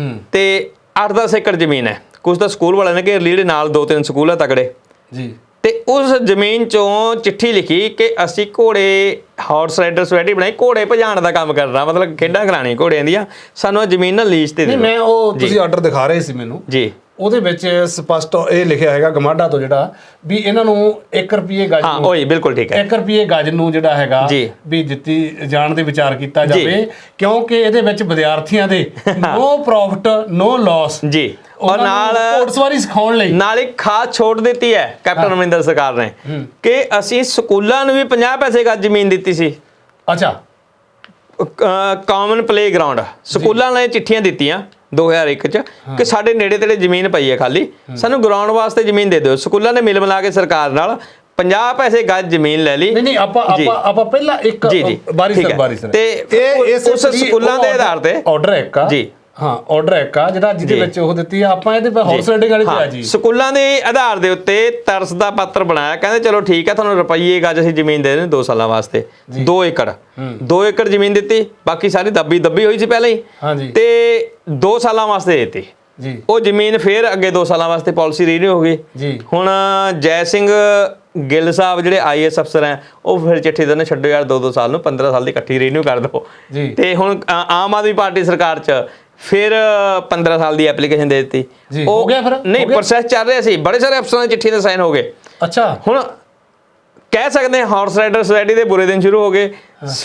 S1: ਹੂੰ।
S2: ਤੇ 8-10 ਏਕੜ ਜ਼ਮੀਨ ਹੈ। ਕੁਝ ਤਾਂ ਸਕੂਲ ਵਾਲਿਆਂ ਨੇ ਘੇਰ ਲਈ ਜਿਹੜੇ ਨਾਲ ਦੋ ਤਿੰਨ ਸਕੂਲ ਆ ਤਕੜੇ।
S1: ਜੀ।
S2: ਤੇ ਉਸ ਜ਼ਮੀਨ ਚੋਂ ਚਿੱਠੀ ਲਿਖੀ ਕਿ ਅਸੀਂ ਘੋੜੇ ਹਾਰਸ ਰਾਈਡਰ ਸੋਸਾਇਟੀ ਬਣਾਈ ਘੋੜੇ ਭਜਾਉਣ ਦਾ ਕੰਮ ਕਰਨਾ ਮਤਲਬ ਖੇਡਾਂ ਕਰਾਣੀ ਘੋੜਿਆਂ ਦੀਆਂ ਸਾਨੂੰ ਜ਼ਮੀਨ ਨਾ ਲੀਜ਼ ਤੇ
S1: ਨਹੀਂ
S2: ਦਿਓ।
S1: ਮੈਂ ਉਹ ਤੁਸੀਂ ਆਰਡਰ ਦਿਖਾ ਰਹੇ ਸੀ ਮੈਨੂੰ।
S2: ਜੀ।
S1: ਉਹਦੇ ਵਿੱਚ ਸਪਸ਼ਟ ਇਹ ਲਿਖਿਆ ਹੈਗਾ ਗਮਾਡਾ ਤੋਂ ਜਿਹੜਾ ਵੀ ਇਹਨਾਂ ਨੂੰ 1 ਰੁਪਏ ਗਜ
S2: ਹਾਂ ਉਹੀ ਬਿਲਕੁਲ ਠੀਕ ਹੈ।
S1: 1 ਰੁਪਏ ਗਜ ਨੂੰ ਜਿਹੜਾ ਹੈਗਾ। ਵੀ ਦਿੱਤੀ ਜਾਣ ਦੇ ਵਿਚਾਰ ਕੀਤਾ। ਜਾਵੇ ਕਿਉਂਕਿ ਇਹਦੇ ਵਿੱਚ ਵਿਦਿਆਰਥੀਆਂ ਦੇ ਨੋ ਪ੍ਰੋਫਿਟ ਨੋ ਲਾਸ
S2: ਜੀ। ਔਰ ਨਾਲ
S1: ਘੋੜਸਵਾਰੀ ਸਿਖਾਉਣ ਲਈ।
S2: ਨਾਲ ਇੱਕ ਖਾਸ ਛੋਟ ਦਿੱਤੀ ਹੈ ਕੈਪਟਨ ਅਮਰਿੰਦਰ ਸਰਕਾਰ ਨੇ ਕਿ ਅਸੀਂ ਸਕੂਲਾਂ ਨੂੰ ਵੀ 50 ਪੈਸੇ ਗੱਜ ਜ਼ਮੀਨ ਦਿੱਤੀ ਸੀ।
S1: ਅੱਛਾ।
S2: ਕਾਮਨ ਪਲੇਗਰਾਉਂਡ ਸਕੂਲਾਂ ਨੇ ਚਿੱਠੀਆਂ ਦਿੱਤੀਆਂ। 2001 ਚ ਕਿ ਸਾਡੇ ਨੇੜੇ ਤੇੜੇ ਜ਼ਮੀਨ ਪਈ ਹੈ ਖਾਲੀ। ਸਾਨੂੰ ਗਰਾਊਂਡ ਵਾਸਤੇ ਜ਼ਮੀਨ ਦੇ ਦਿਓ। ਸਕੂਲਾਂ ਨੇ ਮਿਲ ਮਿਲਾ ਕੇ ਸਰਕਾਰ ਨਾਲ 50 ਪੈਸੇ ਗੱਜ ਜ਼ਮੀਨ ਲੈ ਲਈ।
S1: ਨਹੀਂ ਨਹੀਂ ਆਪਾਂ। ਆਪਾਂ ਆਪਾਂ ਪਹਿਲਾਂ ਇੱਕ
S2: ਜੀ, ਜੀ,
S1: ਬਾਰੀ
S2: ਠੀਕ
S1: ਸਰ
S2: ਹੈ।
S1: ਬਾਰੀ ਸਰ।
S2: ਤੇ
S1: ਇਹ
S2: ਉਸ ਸਕੂਲਾਂ ਦੇ ਆਧਾਰ ਤੇ
S1: ਆਰਡਰ ਇੱਕ ਆ।
S2: ਜੀ।
S1: ਹਾਂ ਆਰਡਰ ਇੱਕ ਆ ਜਿਹੜਾ ਜਿਹਦੇ। ਵਿੱਚ ਉਹ ਦਿੱਤੀ ਆ। ਆਪਾਂ ਇਹਦੇ ਪਰ ਹਾਰਸ ਰਾਈਡਿੰਗ ਵਾਲੀ ਤੇ ਆ ਜੀ।
S2: ਸਕੂਲਾਂ ਦੇ ਆਧਾਰ ਦੇ ਉੱਤੇ ਤਰਸ ਦਾ ਪੱਤਰ ਬਣਾਇਆ। ਕਹਿੰਦੇ ਚਲੋ ਠੀਕ ਹੈ ਤੁਹਾਨੂੰ ਰੁਪਈਏ ਗੱਜ ਅਸੀਂ ਜ਼ਮੀਨ ਦੇ ਦੇਣੇ 2 ਸਾਲਾਂ ਵਾਸਤੇ। 2 ਏਕੜ। 2 ਏਕੜ ਜ਼ਮੀਨ ਦਿੱਤੀ ਬਾਕੀ ਸਾਰੀ ਦੱਬੀ ਦੱਬੀ ਹੋਈ ਸੀ ਪਹਿਲਾਂ ਹੀ।
S1: ਹਾਂਜੀ।
S2: ਤੇ 2 ਸਾਲਾਂ ਵਾਸਤੇ ਦਿੱਤੀ।
S1: ਜੀ।
S2: ਉਹ ਜ਼ਮੀਨ ਫੇਰ ਅੱਗੇ 2 ਸਾਲਾਂ ਵਾਸਤੇ ਪਾਲਿਸੀ ਰੀਨਿਊ ਹੋ ਗਈ।
S1: ਜੀ।
S2: ਹੁਣ ਜੈ ਸਿੰਘ ਗਿੱਲ ਸਾਹਿਬ ਜਿਹੜੇ ਆਈਐਸ ਅਫਸਰ ਹੈ ਉਹ ਫਿਰ ਚਿੱਠੀ ਦਿੰਦੇ ਛੱਡੋ ਯਾਰ 2-2 ਸਾਲ ਨੂੰ 15 ਸਾਲ ਦੀ ਇਕੱਠੀ ਰੀਨਿਊ ਕਰ ਦਿਓ। ਤੇ ਹੁਣ ਆ- ਆਮ ਆਦਮੀ ਪਾਰਟੀ ਸਰਕਾਰ 'ਚ ਫਿਰ 15 ਸਾਲ ਦੀ ਐਪਲੀਕੇਸ਼ਨ ਦੇ ਦਿੱਤੀ।
S1: ਹੋ ਗਿਆ ਫਿਰ?
S2: ਨਹੀਂ? ਪ੍ਰੋਸੈਸ ਚੱਲ ਰਿਹਾ ਸੀ। ਬੜੇ ਸਾਰੇ ਅਫਸਰਾਂ ਦੀ ਚਿੱਠੀ ਤੇ ਸਾਈਨ ਹੋ ਗਏ।
S1: ਅੱਛਾ।
S2: ਹੁਣ ਕਹਿ ਸਕਦੇ ਹਾਂ ਹਾਰਸ ਰਾਈਡਰ ਸੁਸਾਇਟੀ ਦੇ ਬੁਰੇ ਦਿਨ ਸ਼ੁਰੂ ਹੋ ਗਏ।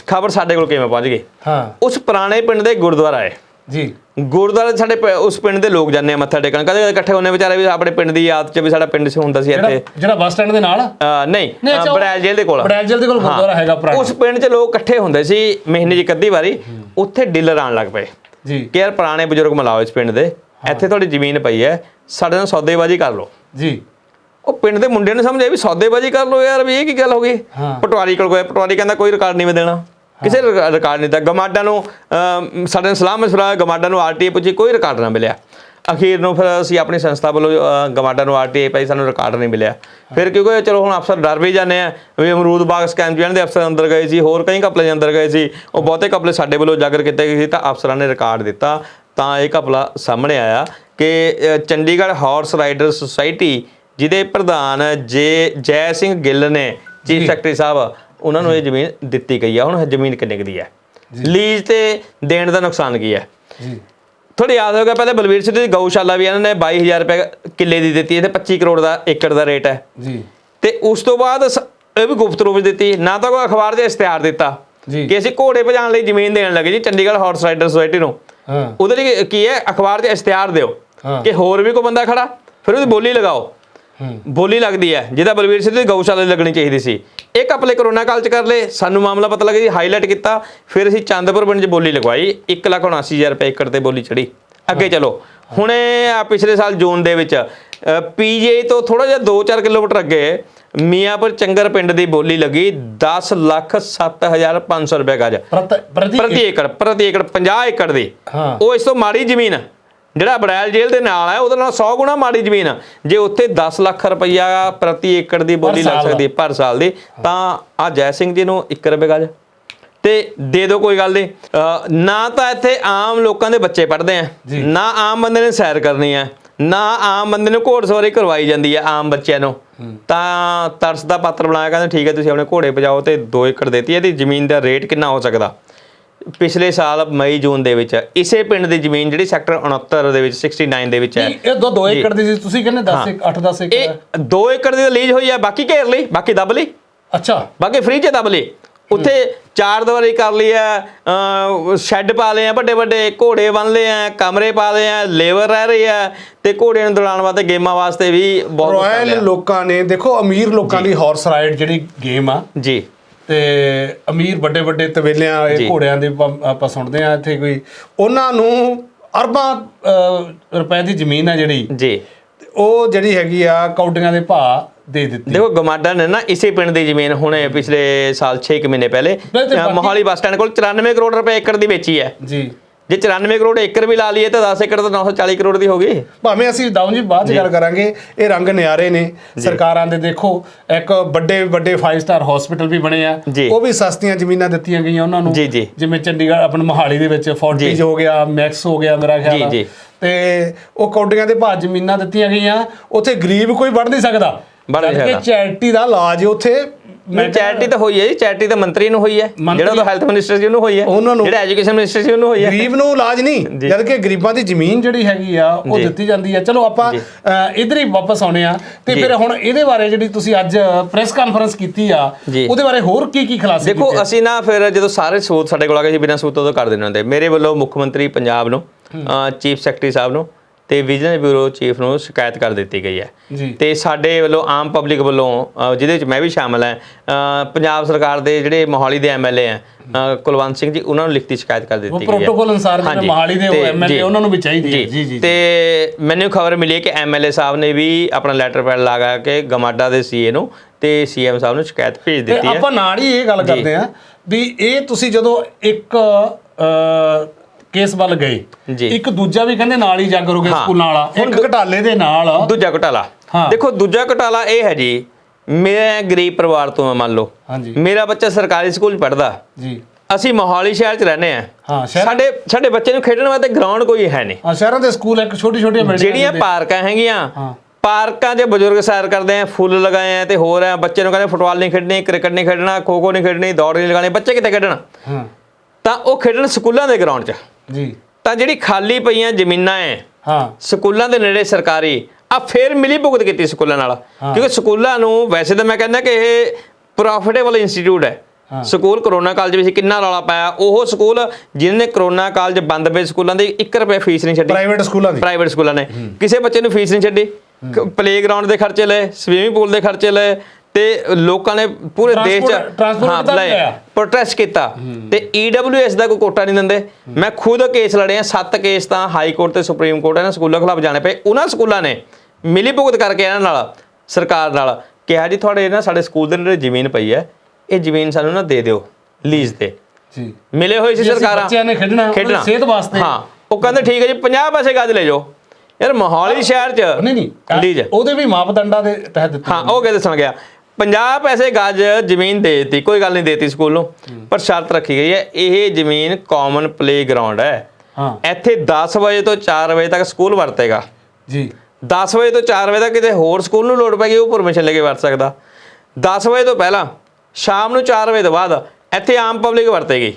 S2: ਖਬਰ ਸਾਡੇ ਕੋਲ ਕਿਵੇਂ ਪਹੁੰਚ ਗਈ?
S1: ਹਾਂ।
S2: ਉਸ ਪੁਰਾਣੇ ਪਿੰਡ ਦੇ ਗੁਰਦੁਆਰਾ ਹੈ।
S1: ਜੀ।
S2: ਗੁਰਦੁਆਰੇ ਸਾਡੇ ਉਸ ਪਿੰਡ ਦੇ ਲੋਕ ਜਾਂਦੇ ਆ ਮੱਥਾ ਟੇਕਣ। ਕਦੇ ਕਦੇ ਇਕੱਠੇ ਹੁੰਦੇ ਵਿਚਾਰੇ ਵੀ ਆਪਣੇ ਪਿੰਡ ਦੀ ਯਾਦ 'ਚ ਵੀ ਸਾਡਾ ਪਿੰਡ ਸੀ ਹੁੰਦਾ ਸੀ ਇੱਥੇ।
S1: ਜਿਹੜਾ ਬੱਸ ਸਟੈਂਡ ਦੇ ਨਾਲ?
S2: ਨਹੀਂ ਬੜੈਲ ਜੇਲ੍ਹ ਦੇ ਕੋਲ
S1: ਬੜੈਲ ਜੇਲ੍ਹ ਦੇ ਕੋਲ। ਗੁਰਦੁਆਰਾ ਹੈਗਾ ਪੁਰਾਣਾ।
S2: ਉਸ ਪਿੰਡ 'ਚ ਲੋਕ ਇਕੱਠੇ ਹੁੰਦੇ ਸੀ ਮਹੀਨੇ 'ਚ ਇੱਕ ਅੱਧੀ ਵਾਰੀ। ਉੱਥੇ ਡੀਲਰ ਆਣ ਲੱਗ ਪਏ।
S1: ਜੀ।
S2: ਕਿ ਯਾਰ ਪੁਰਾਣੇ ਬਜ਼ੁਰਗ ਮਿਲਾਓ ਇਸ ਪਿੰਡ ਦੇ ਇੱਥੇ ਤੁਹਾਡੀ ਜ਼ਮੀਨ ਪਈ ਹੈ ਸਾਡੇ ਨਾਲ ਸੌਦੇਬਾਜ਼ੀ ਕਰ ਲਓ।
S1: ਜੀ।
S2: ਉਹ ਪਿੰਡ ਦੇ ਮੁੰਡੇ ਨੇ ਸਮਝਿਆ ਵੀ ਸੌਦੇਬਾਜ਼ੀ ਕਰ ਲਓ ਯਾਰ ਵੀ ਇਹ ਕੀ ਗੱਲ ਹੋ ਗਈ। ਪਟਵਾਰੀ ਕੋਲ ਗਏ ਪਟਵਾਰੀ ਕਹਿੰਦਾ ਕੋਈ ਰਿਕਾਰਡ ਨਹੀਂ ਮੈਂ ਦੇਣਾ। ਕਿਸੇ ਰਿਕਾ- ਰਿਕਾਰਡ ਨਹੀਂ ਦਿੱਤਾ। ਗਮਾਡਾ ਨੂੰ ਸਾਡੇ ਨਾਲ ਸਲਾਹ ਮਸ਼ਵਰਾ ਗਮਾਡਾ ਨੂੰ ਆਰਟੀਏ ਪੁੱਛੀ ਕੋਈ ਰਿਕਾਰਡ ਨਾ ਮਿਲਿਆ। ਅਖੀਰ ਨੂੰ ਫਿਰ ਅਸੀਂ ਆਪਣੀ ਸੰਸਥਾ ਵੱਲੋਂ ਅ, ਗਮਾਡਾ ਨੂੰ ਆਰਟੀਏ ਪਾਈ ਸਾਨੂੰ ਰਿਕਾਰਡ ਨਹੀਂ ਮਿਲਿਆ। ਫਿਰ ਕਿਉਂਕਿ ਚਲੋ ਹੁਣ ਅਫਸਰ ਡਰ ਵੀ ਜਾਂਦੇ ਆ ਵੀ ਅਮਰੂਦ ਬਾਗ ਸਕੈਮ ਚੈਨ ਦੇ ਅਫਸਰ ਅੰਦਰ ਗਏ ਸੀ ਹੋਰ ਕਈ ਘਪਲੇ ਦੇ ਅੰਦਰ ਗਏ ਸੀ ਉਹ ਬਹੁਤੇ ਘਪਲੇ ਸਾਡੇ ਵੱਲੋਂ ਉਜਾਗਰ ਕੀਤੇ ਗਏ ਸੀ ਤਾਂ ਅਫਸਰਾਂ ਨੇ ਰਿਕਾਰਡ ਦਿੱਤਾ। ਤਾਂ ਇਹ ਘਪਲਾ ਸਾਹਮਣੇ ਆਇਆ ਕਿ ਚੰਡੀਗੜ੍ਹ ਹਾਰਸ ਰਾਈਡਰ ਸੁਸਾਇਟੀ ਜਿਹਦੇ ਪ੍ਰਧਾਨ ਜੇ ਜੈ ਸਿੰਘ ਗਿੱਲ ਨੇ ਚੀਫ ਸੈਕਟਰੀ ਸਾਹਿਬ ਉਹਨਾਂ ਨੂੰ ਇਹ ਜ਼ਮੀਨ ਦਿੱਤੀ ਗਈ ਆ। ਹੁਣ ਜ਼ਮੀਨ ਕਿੰਨੇ ਕੁ ਦੀ ਹੈ? ਲੀਜ਼ ਤੇ ਦੇਣ ਦਾ ਨੁਕਸਾਨ ਕੀ ਹੈ?
S1: ਜੀ।
S2: ਤੁਹਾਡੇ ਯਾਦ ਹੋਗਾ ਪਹਿਲੇ ਬਲਵੀਰ ਸਿੰਘ ਦੀ ਗਊਸ਼ਾਲਾ ਵੀ ਇਹਨਾਂ ਨੇ 22000 ਰੁਪਏ ਕਿੱਲੇ ਦੀ ਦਿੱਤੀ ਤੇ 25 ਕਰੋੜ ਦਾ ਏਕੜ ਦਾ ਰੇਟ ਹੈ।
S1: ਜੀ।
S2: ਤੇ ਉਸ ਤੋਂ ਬਾਅਦ ਇਹ ਵੀ ਗੁਪਤ ਰੂਪ ਦਿੱਤੀ ਨਾ ਤਾਂ ਕੋਈ ਅਖਬਾਰ 'ਚ ਇਸ਼ਤਿਹਾਰ ਦਿੱਤਾ
S1: ਜੀ।
S2: ਕਿ ਅਸੀਂ ਘੋੜੇ ਭਜਾਉਣ ਲਈ ਜ਼ਮੀਨ ਦੇਣ ਲੱਗੇ ਜੀ ਚੰਡੀਗੜ੍ਹ ਹਾਰਸ ਰਾਈਡਰ ਸੁਸਾਇਟੀ ਨੂੰ।
S1: ਹਾਂ।
S2: ਉਹਦੇ ਲਈ ਕੀ ਹੈ ਅਖਬਾਰ 'ਚ ਇਸ਼ਤਿਹਾਰ ਦਿਓ। ਕਿ ਹੋਰ ਵੀ ਕੋਈ ਬੰਦਾ ਖੜਾ ਫਿਰ ਉਹਦੀ ਬੋਲੀ ਲਗਾਓ। ਬੋਲੀ ਲੱਗਦੀ ਹੈ ਜਿਹਦਾ ਬਲਵੀਰ ਸਿੰਘ ਦੀ ਗਊਸ਼ਾਲਾ ਲੱਗਣੀ ਚਾਹੀਦੀ ਸੀ। ਇੱਕ ਆਪਲੇ ਕਰੋਨਾ ਕਾਲ ਚ ਕਰ ਲਏ ਸਾਨੂੰ ਮਾਮਲਾ ਪਤਾ ਲੱਗਿਆ ਜੀ ਹਾਈਲਾਈਟ ਕੀਤਾ ਫਿਰ ਅਸੀਂ ਚੰਦਪੁਰ ਪਿੰਡ 'ਚ ਬੋਲੀ ਲਗਵਾਈ 179000 ਰੁਪਏ ਏਕੜ ਤੇ ਬੋਲੀ ਚੜੀ ਅੱਗੇ ਚਲੋ ਹੁਣੇ ਆ ਪਿਛਲੇ ਸਾਲ ਜੂਨ ਦੇ ਵਿੱਚ ਪੀਜੀਆਈ ਤੋਂ ਥੋੜਾ ਜਿਹਾ 2-4 ਕਿਲੋਮੀਟਰ ਅੱਗੇ ਮੀਆਂਪੁਰ ਚੰਗਰ ਪਿੰਡ ਦੀ ਬੋਲੀ ਲੱਗੀ 10 ਲੱਖ 7500 ਰੁਪਏ ਗਜ।
S1: ਪ੍ਰਤੀ
S2: ਏਕੜ ਪ੍ਰਤੀ ਏਕੜ 50 ਏਕੜ ਦੀ। ਉਹ ਇਸ ਤੋਂ ਮਾੜੀ ਜ਼ਮੀਨ। ਜਿਹੜਾ ਬੜੈਲ ਜੇਲ੍ਹ ਦੇ ਨਾਲ ਹੈ ਉਹਦੇ ਨਾਲ 100 ਗੁਣਾ ਮਾੜੀ ਜ਼ਮੀਨ। ਜੇ ਉੱਥੇ 10 ਲੱਖ ਰੁਪਈਆ ਪ੍ਰਤੀ ਏਕੜ ਦੀ ਬੋਲੀ ਲੱਗ ਸਕਦੀ ਹੈ ਪਰ ਸਾਲ ਦੀ ਤਾਂ ਆ ਜੈ ਸਿੰਘ ਜੀ ਨੂੰ 1 ਰੁਪਏ ਗਜ ਤੇ ਦੇ ਦਿਓ ਕੋਈ ਗੱਲ ਨਹੀਂ। ਨਾ ਤਾਂ ਇੱਥੇ ਆਮ ਲੋਕਾਂ ਦੇ ਬੱਚੇ ਪੜ੍ਹਦੇ ਆ। ਨਾ ਆਮ ਬੰਦੇ ਨੇ ਸੈਰ ਕਰਨੀ ਆ। ਨਾ ਆਮ ਬੰਦੇ ਨੂੰ ਘੋੜਸਵਾਰੀ ਕਰਵਾਈ ਜਾਂਦੀ ਆ ਆਮ ਬੱਚਿਆਂ ਨੂੰ। ਤਾਂ ਤਰਸ ਦਾ ਪਾਤਰ ਬਣਾਇਆ ਕਹਿੰਦੇ ਠੀਕ ਹੈ ਤੁਸੀਂ ਆਪਣੇ ਘੋੜੇ ਭਜਾਓ ਤੇ 2 ਏਕੜ ਦੇਤੀ ਇਹਦੀ ਜ਼ਮੀਨ ਦਾ ਰੇਟ ਕਿੰਨਾ ਹੋ ਸਕਦਾ? ਪਿਛਲੇ ਸਾਲ ਮਈ ਜੂਨ ਦੇ ਵਿੱਚ ਇਸੇ ਪਿੰਡ ਦੀ ਜ਼ਮੀਨ ਜਿਹੜੀ ਸੈਕਟਰ 69 ਦੇ ਵਿੱਚ 69 ਦੇ ਵਿੱਚ ਹੈ।
S1: ਇਹ ਦੋ ਦੋ ਏਕੜ ਦੀ ਸੀ। ਤੁਸੀਂ ਕਹਿੰਦੇ 10 8 10 ਏਕੜ ਹੈ।
S2: ਇਹ 2 ਏਕੜ ਦੀ ਲੀਜ਼ ਹੋਈ ਹੈ ਬਾਕੀ ਘੇਰ ਲਈ ਬਾਕੀ ਦੱਬ ਲਈ।
S1: ਅੱਛਾ।
S2: ਬਾਕੀ ਫ੍ਰੀ ਚ ਦੱਬ ਲਈ। ਉੱਥੇ ਚਾਰ ਦੀਵਾਰੀ ਕਰ ਲਈ ਹੈ ਸ਼ੈੱਡ ਪਾ ਲਏ ਆ ਵੱਡੇ ਵੱਡੇ ਘੋੜੇ ਬੰਨ ਲਏ ਆ ਕਮਰੇ ਪਾ ਲਏ ਆ ਲੇਬਰ ਰਹਿ ਰਹੀ ਹੈ ਤੇ ਘੋੜਿਆਂ ਨੂੰ ਦੌੜਾਉਣ ਵਾਸਤੇ ਗੇਮਾਂ ਵਾਸਤੇ ਵੀ ਬਹੁਤ
S1: ਰਾਇਲ। ਲੋਕਾਂ ਨੇ ਦੇਖੋ ਅਮੀਰ ਲੋਕਾਂ ਦੀ ਹਾਰਸ ਰਾਈਡ ਜਿਹੜੀ ਗੇਮ ਆ
S2: ਜੀ।
S1: ਤੇ ਅਮੀਰ ਵੱਡੇ ਵੱਡੇ ਤਵੇਲਿਆਂ ਵਾਲੇ। ਘੋੜਿਆਂ ਦੇ ਆਪਾਂ ਸੁਣਦੇ ਆ ਇੱਥੇ ਕੋਈ। ਉਹਨਾਂ ਨੂੰ ਅਰਬਾਂ ਰੁਪਏ ਦੀ ਜ਼ਮੀਨ ਆ ਜਿਹੜੀ।
S2: ਜੀ।
S1: ਉਹ ਜਿਹੜੀ ਹੈਗੀ ਆ ਕੌਡੀਆਂ ਦੇ ਭਾਅ ਦੇ ਦਿੱਤੀ।
S2: ਦੇਖੋ ਗਮਾਡਾ ਨੇ ਨਾ ਇਸੇ ਪਿੰਡ ਦੀ ਜ਼ਮੀਨ ਹੁਣੇ ਪਿਛਲੇ ਸਾਲ 6 ਮਹੀਨੇ ਪਹਿਲੇ ਮੋਹਾਲੀ ਬੱਸ ਸਟੈਂਡ ਕੋਲ 94 ਕਰੋੜ ਰੁਪਏ ਏਕੜ ਦੀ ਵੇਚੀ ਹੈ।
S1: ਜੀ।
S2: ਜੇ 94 ਕਰੋੜ ਏਕੜ ਵੀ ਲਾ ਲਈਏ ਤਾਂ 10 ਏਕੜ ਤਾਂ 940 ਕਰੋੜ ਦੀ ਹੋ ਗਈ
S1: ਭਾਵੇਂ ਅਸੀਂ ਦਾਊਂ ਜੀ ਬਾਅਦ ਚ ਗੱਲ ਕਰਾਂਗੇ ਇਹ ਰੰਗ ਨਿਆਰੇ ਨੇ ਸਰਕਾਰਾਂ ਦੇ ਦੇਖੋ ਇੱਕ ਵੱਡੇ ਵੱਡੇ 5 ਸਟਾਰ ਹਸਪੀਟਲ ਵੀ ਬਣੇ ਆ। ਉਹ ਵੀ ਸਸਤੀਆਂ ਜ਼ਮੀਨਾਂ ਦਿੱਤੀਆਂ ਗਈਆਂ ਉਹਨਾਂ ਨੂੰ। ਜਿਵੇਂ ਚੰਡੀਗੜ੍ਹ ਆਪਣ ਮੋਹਾਲੀ ਦੇ ਵਿੱਚ ਫੋਰਟੀਜ
S2: ਜੀ।
S1: ਹੋ ਗਿਆ ਮੈਕਸ ਹੋ ਗਿਆ ਮੇਰਾ ਖਿਆਲ ਆ। ਤੇ ਉਹ ਕੌਡੀਆਂ ਦੇ ਭਾਅ ਜ਼ਮੀਨਾਂ ਦਿੱਤੀਆਂ ਗਈਆਂ ਉੱਥੇ ਗਰੀਬ ਕੋਈ ਵੜ ਨਹੀਂ ਸਕਦਾ
S2: ਸਕਦਾ।
S1: ਚੈਰਿਟੀ ਦਾ ਇਲਾਜ ਉੱਥੇ ਮੈਂ
S2: ਚੈਰਿਟੀ ਤਾਂ ਹੋਈ ਹੈ ਜੀ ਚੈਰਿਟੀ ਤਾਂ ਮੰਤਰੀ ਨੂੰ ਹੋਈ ਹੈ। ਜਿਹੜਾ ਉਹ ਹੈਲਥ ਮਿਨਿਸਟਰ ਸੀ ਉਹਨੂੰ ਹੋਈ ਹੈ।
S1: ਨੂੰ-
S2: ਜਿਹੜਾ ਐਜੂਕੇਸ਼ਨ ਮਿਨਿਸਟਰ ਸੀ ਉਹਨੂੰ ਹੋਈ ਹੈ।
S1: ਗਰੀਬ ਨੂੰ ਇਲਾਜ ਨਹੀਂ ਜਦ ਕਿ ਗਰੀਬਾਂ ਦੀ ਜ਼ਮੀਨ ਜਿਹੜੀ ਹੈਗੀ ਆ ਉਹ
S2: ਜੀ।
S1: ਦਿੱਤੀ ਜਾਂਦੀ ਆ ਚਲੋ ਆਪਾਂ ਇੱਧਰ ਹੀ ਵਾਪਸ ਆਉਣੇ ਆ। ਤੇ
S2: ਜੀ।
S1: ਫਿਰ ਹੁਣ ਇਹਦੇ ਬਾਰੇ ਜਿਹੜੀ ਤੁਸੀਂ ਅੱਜ ਪ੍ਰੈਸ ਕਾਨਫਰੰਸ ਕੀਤੀ ਆ
S2: ਜੀ।
S1: ਉਹਦੇ ਬਾਰੇ ਹੋਰ ਕੀ ਕੀ ਖੁਲਾਸੇ
S2: ਦੇਖੋ? ਅਸੀਂ ਨਾ ਫਿਰ ਜਦੋਂ ਸਾਰੇ ਸਬੂਤ ਸਾਡੇ ਕੋਲ ਆ ਗਏ ਸੀ ਬਿਨਾਂ ਸਬੂਤੋਂ ਤੋਂ ਕਰ ਦੇਣੇ ਹੁੰਦੇ। ਮੇਰੇ ਵੱਲੋਂ ਮੁੱਖ ਮੰਤਰੀ ਪੰਜਾਬ ਨੂੰ ਚੀਫ ਸੈਕਟਰੀ ਸਾਹਿਬ ਨੂੰ ਤੇ ਵਿਜੀਲੈਂਸ ਬਿਊਰੋ ਚੀਫ ਨੂੰ ਸ਼ਿਕਾਇਤ ਕਰ ਦਿੱਤੀ ਗਈ ਹੈ। ਤੇ ਸਾਡੇ ਵੱਲੋਂ ਆਮ ਪਬਲਿਕ ਵੱਲੋਂ ਜਿਹਦੇ ਵਿੱਚ ਮੈਂ ਵੀ ਸ਼ਾਮਲ ਹਾਂ ਪੰਜਾਬ ਸਰਕਾਰ ਦੇ ਜਿਹੜੇ ਮੋਹਾਲੀ ਦੇ ਐਮਐਲਏ ਆ ਕੁਲਵੰਤ ਸਿੰਘ ਜੀ ਉਹਨਾਂ ਨੂੰ ਲਿਖਤੀ ਸ਼ਿਕਾਇਤ ਕਰ ਦਿੱਤੀ ਗਈ ਹੈ।
S1: ਪ੍ਰੋਟੋਕੋਲ ਅਨੁਸਾਰ ਜਿਹੜੇ ਮੋਹਾਲੀ ਦੇ ਐਮਐਲਏ ਉਹਨਾਂ ਨੂੰ ਵੀ ਚਾਹੀਦੀ ਹੈ। ਜੀ। ਜੀ
S2: ਤੇ ਮੈਨੂੰ ਖਬਰ ਮਿਲੀ ਹੈ ਕਿ ਐਮਐਲਏ ਸਾਹਿਬ ਨੇ ਵੀ ਆਪਣਾ ਲੈਟਰ ਪੈਡ ਲਗਾ ਕੇ ਗਮਾਡਾ ਦੇ ਸੀਏ ਨੂੰ ਤੇ ਸੀਐਮ ਸਾਹਿਬ ਨੂੰ ਸ਼ਿਕਾਇਤ ਭੇਜ ਦਿੱਤੀ ਹੈ।
S1: ਆਪਾਂ ਨਾਲ ਹੀ ਇਹ ਗੱਲ ਕਰਦੇ ਆ ਵੀ ਇਹ ਤੁਸੀਂ ਜਦੋਂ ਇੱਕ ਕੇਸ ਵੱਲ ਗਏ।
S2: ਜੀ।
S1: ਇੱਕ ਦੂਜਾ ਵੀ ਕਹਿੰਦੇ ਨਾਲ ਹੀ ਜਾ ਕਰੋਗੇ
S2: ਹਾਂ।
S1: ਸਕੂਲਾਂ ਵਾਲਾ। ਇੱਕ ਘਟਾਲੇ ਦੇ ਨਾਲ।
S2: ਦੂਜਾ ਘੁਟਾਲਾ।
S1: ਹਾਂ।
S2: ਦੇਖੋ ਦੂਜਾ ਘੁਟਾਲਾ ਇਹ ਹੈ ਜੀ ਮੈਂ ਗਰੀਬ ਪਰਿਵਾਰ ਤੋਂ ਹਾਂ ਮੰਨ ਲਓ।
S1: ਹਾਂਜੀ।
S2: ਮੇਰਾ ਬੱਚਾ ਸਰਕਾਰੀ ਸਕੂਲ ਪੜ੍ਹਦਾ।
S1: ਜੀ।
S2: ਅਸੀਂ ਮੋਹਾਲੀ ਸ਼ਹਿਰ 'ਚ ਰਹਿੰਦੇ ਆ।
S1: ਹਾਂ ਸ਼ਹਿਰ
S2: ਸਾਡੇ ਸਾਡੇ ਬੱਚੇ ਨੂੰ ਖੇਡਣ ਵਾਸਤੇ ਗਰਾਊਂਡ ਕੋਈ ਹੈ ਨਹੀਂ।
S1: ਹਾਂ ਸ਼ਹਿਰਾਂ ਦੇ ਸਕੂਲ ਇੱਕ ਛੋਟੀ ਛੋਟੀਆਂ ਬਿਲਡਿੰਗਾਂ
S2: ਜਿਹੜੀਆਂ ਪਾਰਕਾਂ ਹੈਗੀਆਂ
S1: ਹਾਂ।
S2: ਪਾਰਕਾਂ 'ਚ ਬਜ਼ੁਰਗ ਸੈਰ ਕਰਦੇ ਆ ਫੁੱਲ ਲਗਾਏ ਆ ਤੇ ਹੋਰ ਆ ਬੱਚੇ ਨੂੰ ਕਹਿੰਦੇ ਫੁੱਟਬਾਲ ਨਹੀਂ ਖੇਡਣੀ ਕ੍ਰਿਕਟ ਨਹੀਂ ਖੇਡਣਾ ਖੋ ਖੋ ਨਹੀਂ ਖੇਡਣੀ ਦੌੜ ਨਹੀਂ ਲਗਾਣੀ ਬੱਚੇ ਕਿੱਥੇ ਖੇਡਣ?
S1: ਹਾਂ।
S2: ਤਾਂ ਉਹ ਖੇਡਣ ਸਕੂਲਾਂ ਦੇ ਗਰਾਊਂਡ 'ਚ।
S1: ਜੀ।
S2: ਤਾਂ ਜਿਹੜੀ ਖਾਲੀ ਪਈਆਂ ਜ਼ਮੀਨਾਂ ਐ
S1: ਹਾਂ।
S2: ਸਕੂਲਾਂ ਦੇ ਨੇੜੇ ਸਰਕਾਰੀ ਆ ਫੇਰ ਮਿਲੀ ਭੁਗਤ ਕੀਤੀ ਸਕੂਲਾਂ ਨਾਲ। ਕਿਉਂਕਿ ਸਕੂਲਾਂ ਨੂੰ ਵੈਸੇ ਤਾਂ ਮੈਂ ਕਹਿੰਦਾ ਕਿ ਇਹ ਪ੍ਰੋਫਿਟੇਬਲ ਇੰਸਟੀਚਿਊਟ ਹੈ। ਸਕੂਲ ਕਰੋਨਾ ਕਾਲ ਦੇ ਵਿੱਚ ਕਿੰਨਾ ਰੌਲਾ ਪਾਇਆ ਉਹ ਸਕੂਲ ਜਿਨ੍ਹਾਂ ਨੇ ਕਰੋਨਾ ਕਾਲ 'ਚ ਬੰਦ ਪਏ ਸਕੂਲਾਂ ਦੀ 1 ਰੁਪਏ ਫੀਸ ਨਹੀਂ ਛੱਡੀ।
S1: ਪ੍ਰਾਈਵੇਟ ਸਕੂਲਾਂ ਦੀ।
S2: ਪ੍ਰਾਈਵੇਟ ਸਕੂਲਾਂ ਨੇ। ਕਿਸੇ ਬੱਚੇ ਨੂੰ ਫੀਸ ਨਹੀਂ ਛੱਡੀ। ਪਲੇਗਰਾਉਂਡ ਦੇ ਖਰਚੇ ਲਏ ਸਵੀਮਿੰਗ ਪੂਲ ਦੇ ਖਰਚੇ ਲਏ ਤੇ ਲੋਕਾਂ ਨੇ ਪੂਰੇ ਦੇਸ਼ 'ਚ
S1: ਲਿਆ।
S2: ਪ੍ਰੋਟੈਸਟ ਕੀਤਾ ਤੇ ਈਡਬਲਯੂਐਸ ਦਾ ਕੋਈ ਕੋਟਾ ਨਹੀਂ ਦਿੰਦੇ। ਮੈਂ ਖੁਦ ਕੇਸ ਲੜੇ ਆ। ਸੱਤ ਕੇਸ ਤਾਂ ਹਾਈ ਕੋਰਟ ਤੇ ਸੁਪਰੀਮ ਕੋਰਟ ਇਹਨਾਂ ਸਕੂਲਾਂ ਖਿਲਾਫ ਜਾਣੇ ਪਏ। ਉਹਨਾਂ ਸਕੂਲਾਂ ਨੇ ਮਿਲੀ ਭੁਗਤ ਕਰਕੇ ਇਹਨਾਂ ਨਾਲ ਸਰਕਾਰ ਨਾਲ ਕਿਹਾ ਜੀ ਤੁਹਾਡੇ ਨਾ ਸਾਡੇ ਸਕੂਲ ਦੇ ਨੇੜੇ ਜ਼ਮੀਨ ਪਈ ਹੈ। ਇਹ ਜ਼ਮੀਨ ਸਾਨੂੰ ਨਾ ਦੇ ਦਿਓ ਲੀਜ਼ ਤੇ।
S1: ਜੀ।
S2: ਮਿਲੇ ਹੋਏ ਸੀ ਸਰਕਾਰਾਂ।
S1: ਬੱਚਿਆਂ ਨੇ ਖੇਡਣਾ, ਸਿਹਤ ਵਾਸਤੇ।
S2: ਹਾਂ ਉਹ ਕਹਿੰਦੇ ਠੀਕ ਹੈ ਜੀ 50 ਪੈਸੇ ਗੱਜ ਲੈ ਜਾਓ। ਯਾਰ ਮੋਹਾਲੀ ਸ਼ਹਿਰ 'ਚ
S1: ਨਹੀਂ ਨਹੀਂ
S2: ਲੀਜ਼
S1: ਉਹਦੇ ਵੀ ਮਾਪਦੰਡਾਂ ਦੇ ਤਹਿਤ ਦਿੱਤੇ
S2: ਹਾਂ ਉਹ ਕਿਹ ਦੱਸਣ ਗਿਆ? 50 ਪੈਸੇ ਗੱਜ ਜ਼ਮੀਨ ਦੇ ਦਿੱਤੀ ਕੋਈ ਗੱਲ ਨਹੀਂ ਦੇਤੀ ਸਕੂਲ ਨੂੰ ਪਰ ਸ਼ਰਤ ਰੱਖੀ ਗਈ ਹੈ ਇਹ ਜ਼ਮੀਨ ਕਾਮਨ ਪਲੇਗਰਾਉਂਡ ਹੈ।
S1: ਹਾਂ।
S2: ਇੱਥੇ 10 ਵਜੇ ਤੋਂ 4 ਵਜੇ ਤੱਕ ਸਕੂਲ ਵਰਤੇਗਾ।
S1: ਜੀ।
S2: 10 ਵਜੇ ਤੋਂ 4 ਵਜੇ ਤੱਕ ਕਿਤੇ ਹੋਰ ਸਕੂਲ ਨੂੰ ਲੋੜ ਪੈ ਗਈ ਉਹ ਪਰਮਿਸ਼ਨ ਲੈ ਕੇ ਵਰਤ ਸਕਦਾ। 10 ਵਜੇ ਤੋਂ ਪਹਿਲਾਂ ਸ਼ਾਮ ਨੂੰ 4 ਵਜੇ ਤੋਂ ਬਾਅਦ ਇੱਥੇ ਆਮ ਪਬਲਿਕ ਵਰਤੇਗੀ।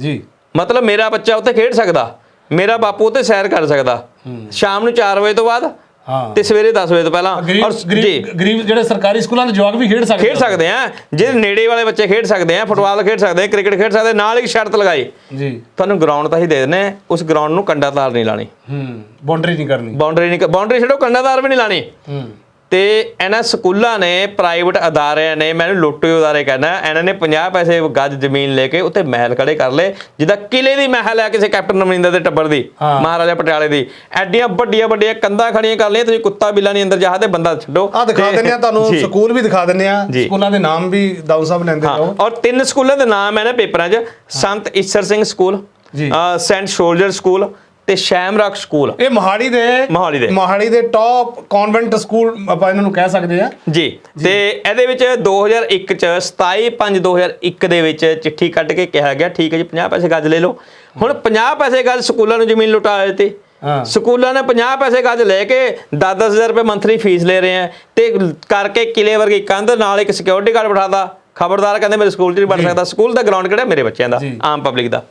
S1: ਜੀ।
S2: ਮਤਲਬ ਮੇਰਾ ਬੱਚਾ ਉੱਥੇ ਖੇਡ ਸਕਦਾ ਮੇਰਾ ਬਾਪੂ ਉੱਥੇ ਸੈਰ ਕਰ ਸਕਦਾ। ਸ਼ਾਮ ਨੂੰ 4 ਵਜੇ ਤੋਂ ਬਾਅਦ
S1: ਹਾਂ।
S2: ਤੇ ਸਵੇਰੇ 10 ਵਜੇ ਤੋਂ ਪਹਿਲਾਂ ਔਰ ਜੀ।
S1: ਗਰੀਬ ਜਿਹੜੇ ਸਰਕਾਰੀ ਸਕੂਲਾਂ ਦੇ ਜਵਾਕ ਵੀ ਖੇਡ ਸਕਦੇ
S2: ਖੇਡ ਸਕਦੇ ਆ। ਜਿਹੜੇ ਨੇੜੇ ਵਾਲੇ ਬੱਚੇ ਖੇਡ ਸਕਦੇ ਆ ਫੁੱਟਬਾਲ ਖੇਡ ਸਕਦੇ ਆ ਕ੍ਰਿਕਟ ਖੇਡ ਸਕਦੇ ਨਾਲ ਇੱਕ ਸ਼ਰਤ ਲਗਾਈ।
S1: ਜੀ।
S2: ਤੁਹਾਨੂੰ ਗਰਾਊਂਡ ਤਾਂ ਹੀ ਦੇ ਆ, ਉਸ ਗਰਾਊਂਡ ਨੂੰ ਕੰਡਾ ਤਾਰ ਨਹੀਂ ਲਾਣੀ।
S1: ਹੂੰ ਬਾਉਂਡਰੀ ਨਹੀਂ ਕਰਨੀ।
S2: ਬਾਉਂਡਰੀ ਨਹੀਂ ਬਾਉਂਡਰੀ ਛੱਡੋ ਕੰਡਾ ਤਾਰ ਵੀ ਨਹੀਂ ਲਾਣੀ।
S1: ਹੂੰ।
S2: ਤੇ ਇਹਨਾਂ ਸਕੂਲਾਂ ਨੇ ਪ੍ਰਾਈਵੇਟ ਅਦਾਰਿਆਂ ਨੇ ਮੈਨੂੰ ਲੁੱਟੇ ਅਦਾਰੇ ਕਹਿੰਦਾ ਇਹਨਾਂ ਨੇ 50 ਪੈਸੇ ਗੱਜ ਜ਼ਮੀਨ ਲੈ ਕੇ ਉੱਤੇ ਮਹਿਲ ਖੜੇ ਕਰ ਲਏ ਜਿੱਦਾਂ ਕਿਲੇ ਦੀ ਮਹਿਲ ਹੈ ਕਿਸੇ ਕੈਪਟਨ ਅਮਰਿੰਦਰ ਦੇ ਟੱਬਰ ਦੀ। ਮਹਾਰਾਜਾ ਪਟਿਆਲੇ ਦੀ ਐਡੀਆਂ ਵੱਡੀਆਂ ਵੱਡੀਆਂ ਕੰਧਾਂ ਖੜੀਆਂ ਕਰ ਲਈਆਂ ਤੁਸੀਂ ਕੁੱਤਾ ਬਿੱਲਾ ਨਹੀਂ ਅੰਦਰ ਜਾ ਤੇ ਬੰਦਾ ਛੱਡੋ
S1: ਆ ਦਿਖਾ ਦਿੰਦੇ ਆ ਤੁਹਾਨੂੰ। ਸਕੂਲ ਵੀ ਦਿਖਾ ਦਿੰਦੇ ਆ। ਸਕੂਲਾਂ ਦੇ ਨਾਮ ਵੀ ਦਾਊ ਸਾਹਿਬ ਲੈਂਦੇ ਰਹੋ
S2: ਔਰ ਤਿੰਨ ਸਕੂਲਾਂ ਦੇ ਨਾਮ ਹੈ ਨਾ ਪੇਪਰਾਂ 'ਚ Sant Isar Singh school Saint Soldier school ਤੇ ਸ਼ੈਮਰਕ ਸਕੂਲ।
S1: ਇਹ ਮੋਹਾਲੀ ਦੇ
S2: ਮੋਹਾਲੀ ਦੇ।
S1: ਮੋਹਾਲੀ ਦੇ ਟੌਪ ਕਨਵੈਂਟ ਸਕੂਲ ਆਪਾਂ ਇਹਨਾਂ ਨੂੰ ਕਹਿ ਸਕਦੇ ਆ
S2: ਜੀ ਤੇ ਇਹਦੇ ਵਿੱਚ 2001 ਚ 27/5/2001 ਦੇ ਵਿੱਚ ਚਿੱਠੀ ਕੱਢ ਕੇ ਕਿਹਾ ਗਿਆ ਠੀਕ ਹੈ ਜੀ 50 ਪੈਸੇ ਗੱਜ ਲੈ ਲਓ। ਹੁਣ 50 ਪੈਸੇ ਗੱਜ ਸਕੂਲਾਂ ਨੂੰ ਜ਼ਮੀਨ ਲੁਟਾ ਦਿੱਤੀ। ਸਕੂਲਾਂ ਨੇ 50 ਪੈਸੇ ਗੱਜ ਲੈ ਕੇ 10-10000 ਰੁਪਏ ਮੰਥਲੀ ਫੀਸ ਲੈ ਰਹੇ ਆ ਤੇ ਕਰਕੇ ਕਿਲੇ ਵਰਗੀ ਕੰਧ ਨਾਲ ਇੱਕ ਸਿਕਿਉਰਿਟੀ ਗਾਰਡ ਬਿਠਾਦਾ ਖਬਰਦਾਰ ਕਹਿੰਦੇ ਮੇਰੇ ਸਕੂਲ 'ਚ ਨਹੀਂ ਬਣ ਸਕਦਾ। ਸਕੂਲ ਦਾ ਗਰਾਊਂਡ ਕਿਹੜਾ? ਮੇਰੇ ਬੱਚਿਆਂ ਦਾ। ਆਮ ਪਬਲਿਕ ਦਾ।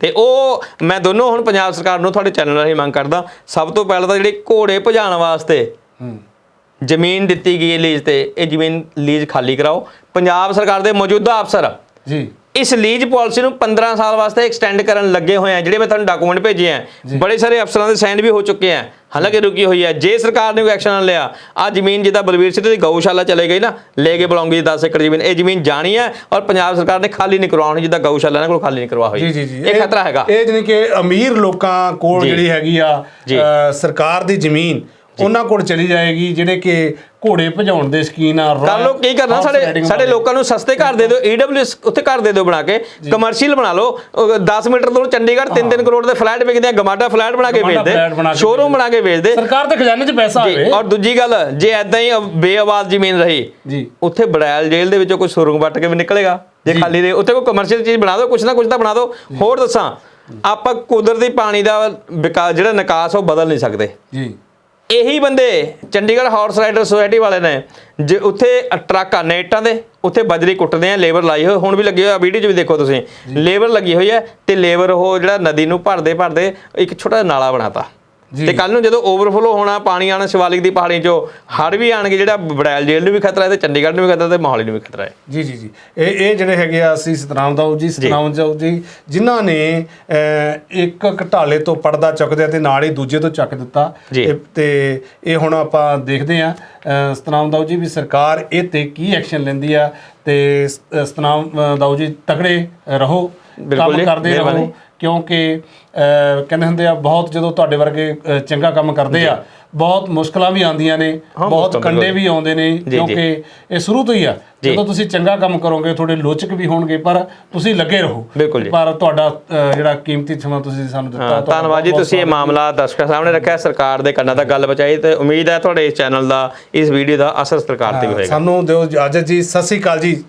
S2: ਤੇ ਉਹ ਮੈਂ ਦੋਨੋਂ ਹੁਣ ਪੰਜਾਬ ਸਰਕਾਰ ਨੂੰ ਤੁਹਾਡੇ ਚੈਨਲ ਰਾਹੀਂ ਮੰਗ ਕਰਦਾ ਸਭ ਤੋਂ ਪਹਿਲਾਂ ਤਾਂ ਜਿਹੜੇ ਘੋੜੇ ਭਜਾਉਣ ਵਾਸਤੇ ਜ਼ਮੀਨ ਦਿੱਤੀ ਗਈ ਹੈ ਲੀਜ਼ ਤੇ ਇਹ ਜ਼ਮੀਨ ਲੀਜ਼ ਖਾਲੀ ਕਰਾਓ। ਪੰਜਾਬ ਸਰਕਾਰ ਦੇ ਮੌਜੂਦਾ ਅਫਸਰ
S1: ਜੀ।
S2: ਇਸ ਲੀਜ਼ ਪਾਲਿਸੀ ਨੂੰ 15 ਸਾਲ ਵਾਸਤੇ ਐਕਸਟੈਂਡ ਕਰਨ ਲੱਗੇ ਹੋਏ ਆ ਜਿਹੜੇ ਮੈਂ ਤੁਹਾਨੂੰ ਡਾਕੂਮੈਂਟ ਭੇਜੇ ਆ। ਬੜੇ ਸਾਰੇ ਅਫਸਰਾਂ ਦੇ ਸਾਈਨ ਵੀ ਹੋ ਚੁੱਕੇ ਆ। ਹਾਲਾਂਕਿ ਰੁਕੀ ਹੋਈ ਹੈ ਜੇ ਸਰਕਾਰ ਨੇ ਕੋਈ ਐਕਸ਼ਨ ਨਾ ਲਿਆ ਆ ਜ਼ਮੀਨ ਜਿੱਦਾਂ ਬਲਵੀਰ ਸਿੰਘ ਦੀ ਗਊਸ਼ਾਲਾ ਚਲੇ ਗਈ ਨਾ ਲੈ ਕੇ ਬੁਲਾਉਂਗੀ 10 ਏਕੜ ਜ਼ਮੀਨ ਇਹ ਜ਼ਮੀਨ ਜਾਣੀ ਹੈ ਔਰ ਪੰਜਾਬ ਸਰਕਾਰ ਨੇ ਖਾਲੀ ਨਹੀਂ ਕਰਵਾਉਣੀ ਜਿੱਦਾਂ ਗਊਸ਼ਾਲਾ ਇਹਨਾਂ ਕੋਲ ਖਾਲੀ ਨਹੀਂ ਕਰਵਾ ਹੋਈ। ਇਹ ਖਤਰਾ ਹੈਗਾ।
S1: ਇਹ ਜਾਨੀ ਕਿ ਅਮੀਰ ਲੋਕਾਂ ਕੋਲ। ਜਿਹੜੀ ਹੈਗੀ ਆ ਸਰਕਾਰ ਦੀ ਜ਼ਮੀਨ ਉਹਨਾਂ ਕੋਲ ਚਲੀ ਜਾਏਗੀ ਜਿਹੜੇ ਕਿ ਘੋੜੇ ਭਜਾਉਣ ਦੇ ਸ਼ਕੀਨ ਆ
S2: ਕਰ ਲੋ ਕੀ ਕਰਨਾ? ਸਾਡੇ ਸਾਡੇ। ਲੋਕਾਂ ਨੂੰ ਸਸਤੇ ਘਰ ਦੇ ਦਿਓ ਈਡਬਲਯੂਐਸ ਉੱਥੇ ਘਰ ਦੇ ਦਿਓ ਬਣਾ ਕੇ ਕਮਰਸ਼ੀਅਲ ਬਣਾ ਲਓ ਅਹ 10 ਮੀਟਰ ਦੂਰ ਚੰਡੀਗੜ੍ਹ 3-3 ਕਰੋੜ ਦੇ ਫਲੈਟ ਵਿਕਦੇ ਆ ਗਮਾਡਾ ਫਲੈਟ ਬਣਾ ਕੇ ਵੇਚਦੇ ਸ਼ੋਰੂਮ ਬਣਾ ਕੇ ਵੇਚਦੇ।
S1: ਸਰਕਾਰ ਦੇ ਖਜ਼ਾਨੇ 'ਚ ਪੈਸਾ ਆਵੇ।
S2: ਔਰ ਦੂਜੀ ਗੱਲ ਜੇ ਐਦਾਂ ਹੀ ਬੇਆਬਾਦ ਜ਼ਮੀਨ ਰਹੀ
S1: ਜੀ।
S2: ਉੱਥੇ ਬੜੈਲ ਜੇਲ੍ਹ ਦੇ ਵਿੱਚੋਂ ਕੋਈ ਸੁਰੰਗ ਵੱਟ ਕੇ ਵੀ ਨਿਕਲੇਗਾ ਜੇ ਖਾਲੀ ਦੇ ਉੱਥੇ ਕੋਈ ਕਮਰਸ਼ੀਅਲ ਚੀਜ਼ ਬਣਾ ਦਿਓ ਕੁਛ ਨਾ ਕੁਛ ਤਾਂ ਬਣਾ ਦਿਓ। ਹੋਰ ਦੱਸਾਂ ਆਪਾਂ ਕੁਦਰਤੀ ਪਾਣੀ ਦਾ ਵਿਕਾਸ ਜਿਹੜਾ ਨਿਕਾਸ ਉਹ ਬਦਲ ਨਹੀਂ ਸਕਦੇ।
S1: ਜੀ।
S2: ਇਹੀ ਬੰਦੇ ਚੰਡੀਗੜ੍ਹ ਹਾਰਸ ਰਾਈਡਰ ਸੁਸਾਇਟੀ ਵਾਲੇ ਨੇ, ਜੇ ਉੱਥੇ ਟਰੱਕ ਆ, ਨੇਟਾਂ ਦੇ, ਉੱਥੇ ਬਜਰੀ ਕੁੱਟਦੇ ਆ, ਲੇਬਰ ਲਾਈ ਹੋਈ, ਹੁਣ ਵੀ ਲੱਗੀ ਹੋਈ ਆ, ਵੀਡੀਓ 'ਚ ਵੀ ਦੇਖੋ ਤੁਸੀਂ, ਲੇਬਰ ਲੱਗੀ ਹੋਈ ਹੈ ਤੇ ਲੇਬਰ ਉਹ ਜਿਹੜਾ ਨਦੀ ਨੂੰ ਭਰਦੇ ਭਰਦੇ ਇੱਕ ਛੋਟਾ ਜਿਹਾ ਨਾਲਾ ਬਣਾਤਾ
S1: ਜੀ।
S2: ਤੇ ਕੱਲ ਨੂੰ ਜਦੋਂ ਓਵਰਫਲੋ ਹੋਣਾ ਪਾਣੀ ਆਣਾ ਸ਼ਿਵਾਲਿਕ ਦੀ ਪਹਾੜੀ 'ਚੋਂ ਹੜ ਵੀ ਆਣਗੇ ਜਿਹੜਾ ਬੜੈਲ ਜੇਲ੍ਹ ਨੂੰ ਵੀ ਖਤਰਾ ਹੈ ਤੇ ਚੰਡੀਗੜ੍ਹ ਨੂੰ ਵੀ ਖਤਰਾ ਤੇ ਮੋਹਾਲੀ ਨੂੰ ਵੀ ਖਤਰਾ ਹੈ।
S1: ਜੀ ਜੀ ਜੀ। ਇਹ ਇਹ ਜਿਹੜੇ ਹੈਗੇ ਆ ਅਸੀਂ ਸਤਨਾਮ ਦਾਊ ਜੀ ਸਤਨਾਮ ਦਾਊ ਜੀ ਜਿਨ੍ਹਾਂ ਨੇ ਇੱਕ ਘਟਾਲੇ ਤੋਂ ਪਰਦਾ ਚੁੱਕਦੇ ਤੇ ਨਾਲ ਹੀ ਦੂਜੇ ਤੋਂ ਚੱਕ ਦਿੱਤਾ। ਤੇ ਇਹ ਹੁਣ ਆਪਾਂ ਦੇਖਦੇ ਆ ਸਤਨਾਮ ਦਾਊ ਜੀ ਵੀ ਸਰਕਾਰ ਇਹ ਤੇ ਕੀ ਐਕਸ਼ਨ ਲੈਂਦੀ ਆ ਤੇ ਸਤਨਾਮ ਦਾਊ ਜੀ ਤਕੜੇ ਰਹੋ
S2: ਬਿਲਕੁਲ
S1: ਕੰਮ ਕਰਦੇ। ਰਹੋ। ਕਿਉਂਕਿ ਕਹਿੰਦੇ ਹੁੰਦੇ ਆ ਬਹੁਤ ਜਦੋਂ ਤੁਹਾਡੇ ਵਰਗੇ ਚੰਗਾ ਕੰਮ ਕਰਦੇ ਆ ਬਹੁਤ ਮੁਸ਼ਕਲਾਂ ਵੀ ਆਉਂਦੀਆਂ ਨੇ ਬਹੁਤ ਕੰਡੇ। ਵੀ ਆਉਂਦੇ ਨੇ। ਕਿਉਂਕਿ ਇਹ ਸ਼ੁਰੂ ਤੋਂ ਹੀ ਆ। ਜਦੋਂ ਤੁਸੀਂ ਚੰਗਾ ਕੰਮ ਕਰੋਗੇ ਤੁਹਾਡੇ ਲੋਚਕ ਵੀ ਹੋਣਗੇ ਪਰ ਤੁਸੀਂ ਲੱਗੇ ਰਹੋ। ਪਰ ਤੁਹਾਡਾ ਜਿਹੜਾ ਕੀਮਤੀ ਸਮਾਂ ਤੁਸੀਂ ਸਾਨੂੰ ਦਿੱਤਾ
S2: ਧੰਨਵਾਦ ਜੀ ਤੁਸੀਂ ਇਹ ਮਾਮਲਾ ਦਰਸ਼ਕਾਂ ਸਾਹਮਣੇ ਰੱਖਿਆ ਸਰਕਾਰ ਦੇ ਕੰਨਾਂ ਤੱਕ ਗੱਲ ਪਹੁੰਚਾਈ ਤੇ ਉਮੀਦ ਹੈ ਤੁਹਾਡੇ ਇਸ ਚੈਨਲ ਦਾ ਇਸ ਵੀਡੀਓ ਦਾ ਅਸਰ ਸਰਕਾਰ ਤੇ ਵੀ ਹੋਏਗਾ
S1: ਸਾਨੂੰ ਦਿਓ ਇਜਾਜ਼ਤ ਜੀ ਸਤਿ ਸ੍ਰੀ ਅਕਾਲ ਜੀ